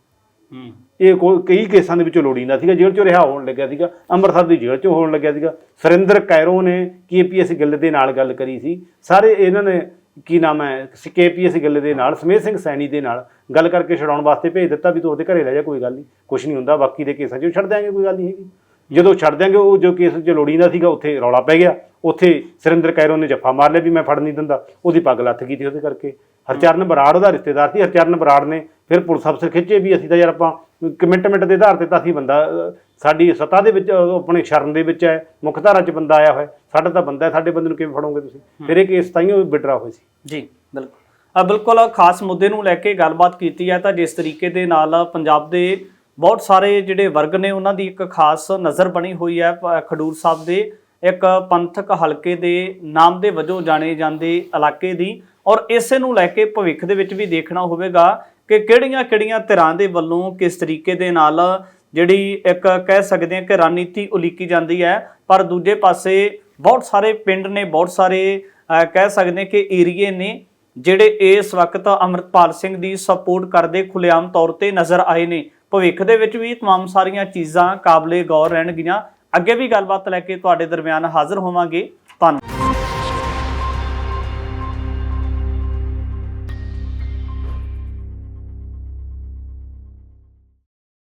ਹੂੰ। ਇਹ ਕੋਈ ਕਈ ਕੇਸਾਂ ਦੇ ਵਿੱਚੋਂ ਲੋੜੀਂਦਾ ਸੀਗਾ ਜੇਲ੍ਹ ਚੋਂ ਰਿਹਾ ਹੋਣ ਲੱਗਿਆ ਸੀਗਾ ਅੰਮ੍ਰਿਤਸਰ ਦੀ ਜੇਲ੍ਹ ਚੋਂ ਹੋਣ ਲੱਗਿਆ ਸੀਗਾ। ਸੁਰਿੰਦਰ ਕੈਰੋਂ ਨੇ ਕੇਪੀਐਸ ਗਿੱਲ ਦੇ ਨਾਲ ਗੱਲ ਕਰੀ ਸੀ। ਸਾਰੇ ਇਹਨਾਂ ਨੇ ਕੀ ਨਾਮ ਹੈ ਕੇਪੀਐਸ ਗਿੱਲ ਦੇ ਨਾਲ ਸਮੇਤ ਸਿੰਘ ਸੈਣੀ ਦੇ ਨਾਲ ਗੱਲ ਕਰਕੇ ਛਡਾਉਣ ਵਾਸਤੇ ਭੇਜ ਦਿੱਤਾ ਵੀ ਤੂੰ ਉਹਦੇ ਘਰੇ ਲੈ ਜਾ ਕੋਈ ਗੱਲ ਨਹੀਂ ਕੁਝ ਨਹੀਂ ਹੁੰਦਾ ਬਾਕੀ ਦੇ ਕੇਸਾਂ 'ਚ ਛੱਡ ਦਿਆਂਗੇ ਕੋਈ ਗੱਲ ਨਹੀਂ ਹੈਗੀ। ਜਦੋਂ ਛੱਡ ਦਿਆਂਗੇ ਉਹ ਜੋ ਕੇਸ 'ਚ ਲੋੜੀਂਦਾ ਸੀਗਾ ਉੱਥੇ ਰੌਲਾ ਪੈ ਗਿਆ। ਉੱਥੇ ਸੁਰਿੰਦਰ ਕੈਰੋਂ ਨੇ ਜੱਫਾ ਮਾਰ ਲਿਆ ਵੀ ਮੈਂ ਫੜ ਨਹੀਂ ਦਿੰਦਾ। ਉਹਦੀ ਪੱਗ ਲੱਥ ਗਈ ਸੀ ਉਹਦੇ ਕਰਕੇ। ਹਰਚਰਨ ਬਰਾੜ ਉਹਦਾ ਰਿਸ਼ਤੇਦਾਰ ਸੀ। ਹਰਚਰਨ ਬਰਾੜ ਨੇ ਫਿਰ ਪੁਲਿਸ ਅਫਸਰ ਖਿੱਚੇ ਵੀ ਅਸੀਂ ਤਾਂ ਯਾਰ ਆਪਾਂ ਕਮਿਟਮੈਂਟ ਦੇ ਆਧਾਰ ਤੇ ਤਾਂ ਅਸੀਂ ਬੰਦਾ ਸਾਡੀ ਸੱਤਾ ਦੇ ਵਿੱਚ ਆਪਣੇ ਸ਼ਰਨ ਦੇ ਵਿੱਚ ਹੈ। ਮੁੱਖ ਧਾਰਾ 'ਚ ਬੰਦਾ ਆਇਆ ਹੋਇਆ। ਸਾਡਾ ਤਾਂ ਬੰਦਾ ਹੈ। ਸਾਡੇ ਬੰਦੇ ਨੂੰ ਕਿਵੇਂ ਫੜੋਗੇ ਤੁਸੀਂ? ਫਿਰ ਇਹ ਕੇਸ ਤਾਈਓ ਵਿਡਰਾ ਹੋਏ ਸੀ। ਜੀ ਬਿਲਕੁਲ। ਆ ਬਿਲਕੁਲ ਖਾਸ ਮੁੱਦੇ ਨੂੰ ਲੈ ਕੇ ਗੱਲਬਾਤ ਕੀਤੀ ਹੈ ਤਾਂ ਜਿਸ ਤਰੀਕੇ ਦੇ ਨਾਲ ਪੰਜਾਬ ਦੇ ਬਹੁਤ ਸਾਰੇ ਜਿਹੜੇ ਵਰਗ ਨੇ ਉਹਨਾਂ ਦੀ ਇੱਕ ਖਾਸ ਨਜ਼ਰ ਬਣੀ ਹੋਈ ਹੈ ਖਡੂਰ ਸਾਹਿਬ ਦੇ। ਇੱਕ ਪੰਥਕ ਹਲਕੇ ਦੇ ਨਾਮ ਦੇ ਵਜੋਂ ਜਾਣੇ ਜਾਂਦੇ ਇਲਾਕੇ ਦੀ ਔਰ ਇਸੇ ਨੂੰ ਲੈ ਕੇ ਭਵਿੱਖ ਦੇ ਵਿੱਚ ਵੀ ਦੇਖਣਾ ਹੋਵੇਗਾ ਕਿ ਕਿਹੜੀਆਂ-ਕਿਹੜੀਆਂ ਧਿਰਾਂ ਦੇ ਵੱਲੋਂ ਕਿਸ ਤਰੀਕੇ ਦੇ ਨਾਲ ਜਿਹੜੀ ਇੱਕ ਕਹਿ ਸਕਦੇ ਹਾਂ ਕਿ ਰਣਨੀਤੀ ਉਲੀਕੀ ਜਾਂਦੀ ਹੈ ਪਰ ਦੂਜੇ ਪਾਸੇ ਬਹੁਤ ਸਾਰੇ ਪਿੰਡ ਨੇ ਬਹੁਤ ਸਾਰੇ ਅਹ, ਕਹਿ ਸਕਦੇ ਹਾਂ ਕਿ ਏਰੀਏ ਨੇ ਜਿਹੜੇ ਇਸ ਵਕਤ ਅਮਰਤਪਾਲ ਸਿੰਘ ਦੀ ਸਪੋਰਟ ਕਰਦੇ ਖੁੱਲੇਆਮ ਤੌਰ ਤੇ ਨਜ਼ਰ ਆਏ ਨੇ ਭਵਿੱਖ ਦੇ ਵਿੱਚ ਵੀ तमाम ਸਾਰੀਆਂ ਚੀਜ਼ਾਂ ਕਾਬਲੇ ਗੌਰ ਰਹਿਣਗੀਆਂ ਅੱਗੇ ਵੀ ਗੱਲਬਾਤ ਲੈ ਕੇ ਤੁਹਾਡੇ ਦਰਮਿਆਨ ਹਾਜ਼ਰ ਹੋਵਾਂਗੇ। ਧੰਨਵਾਦ।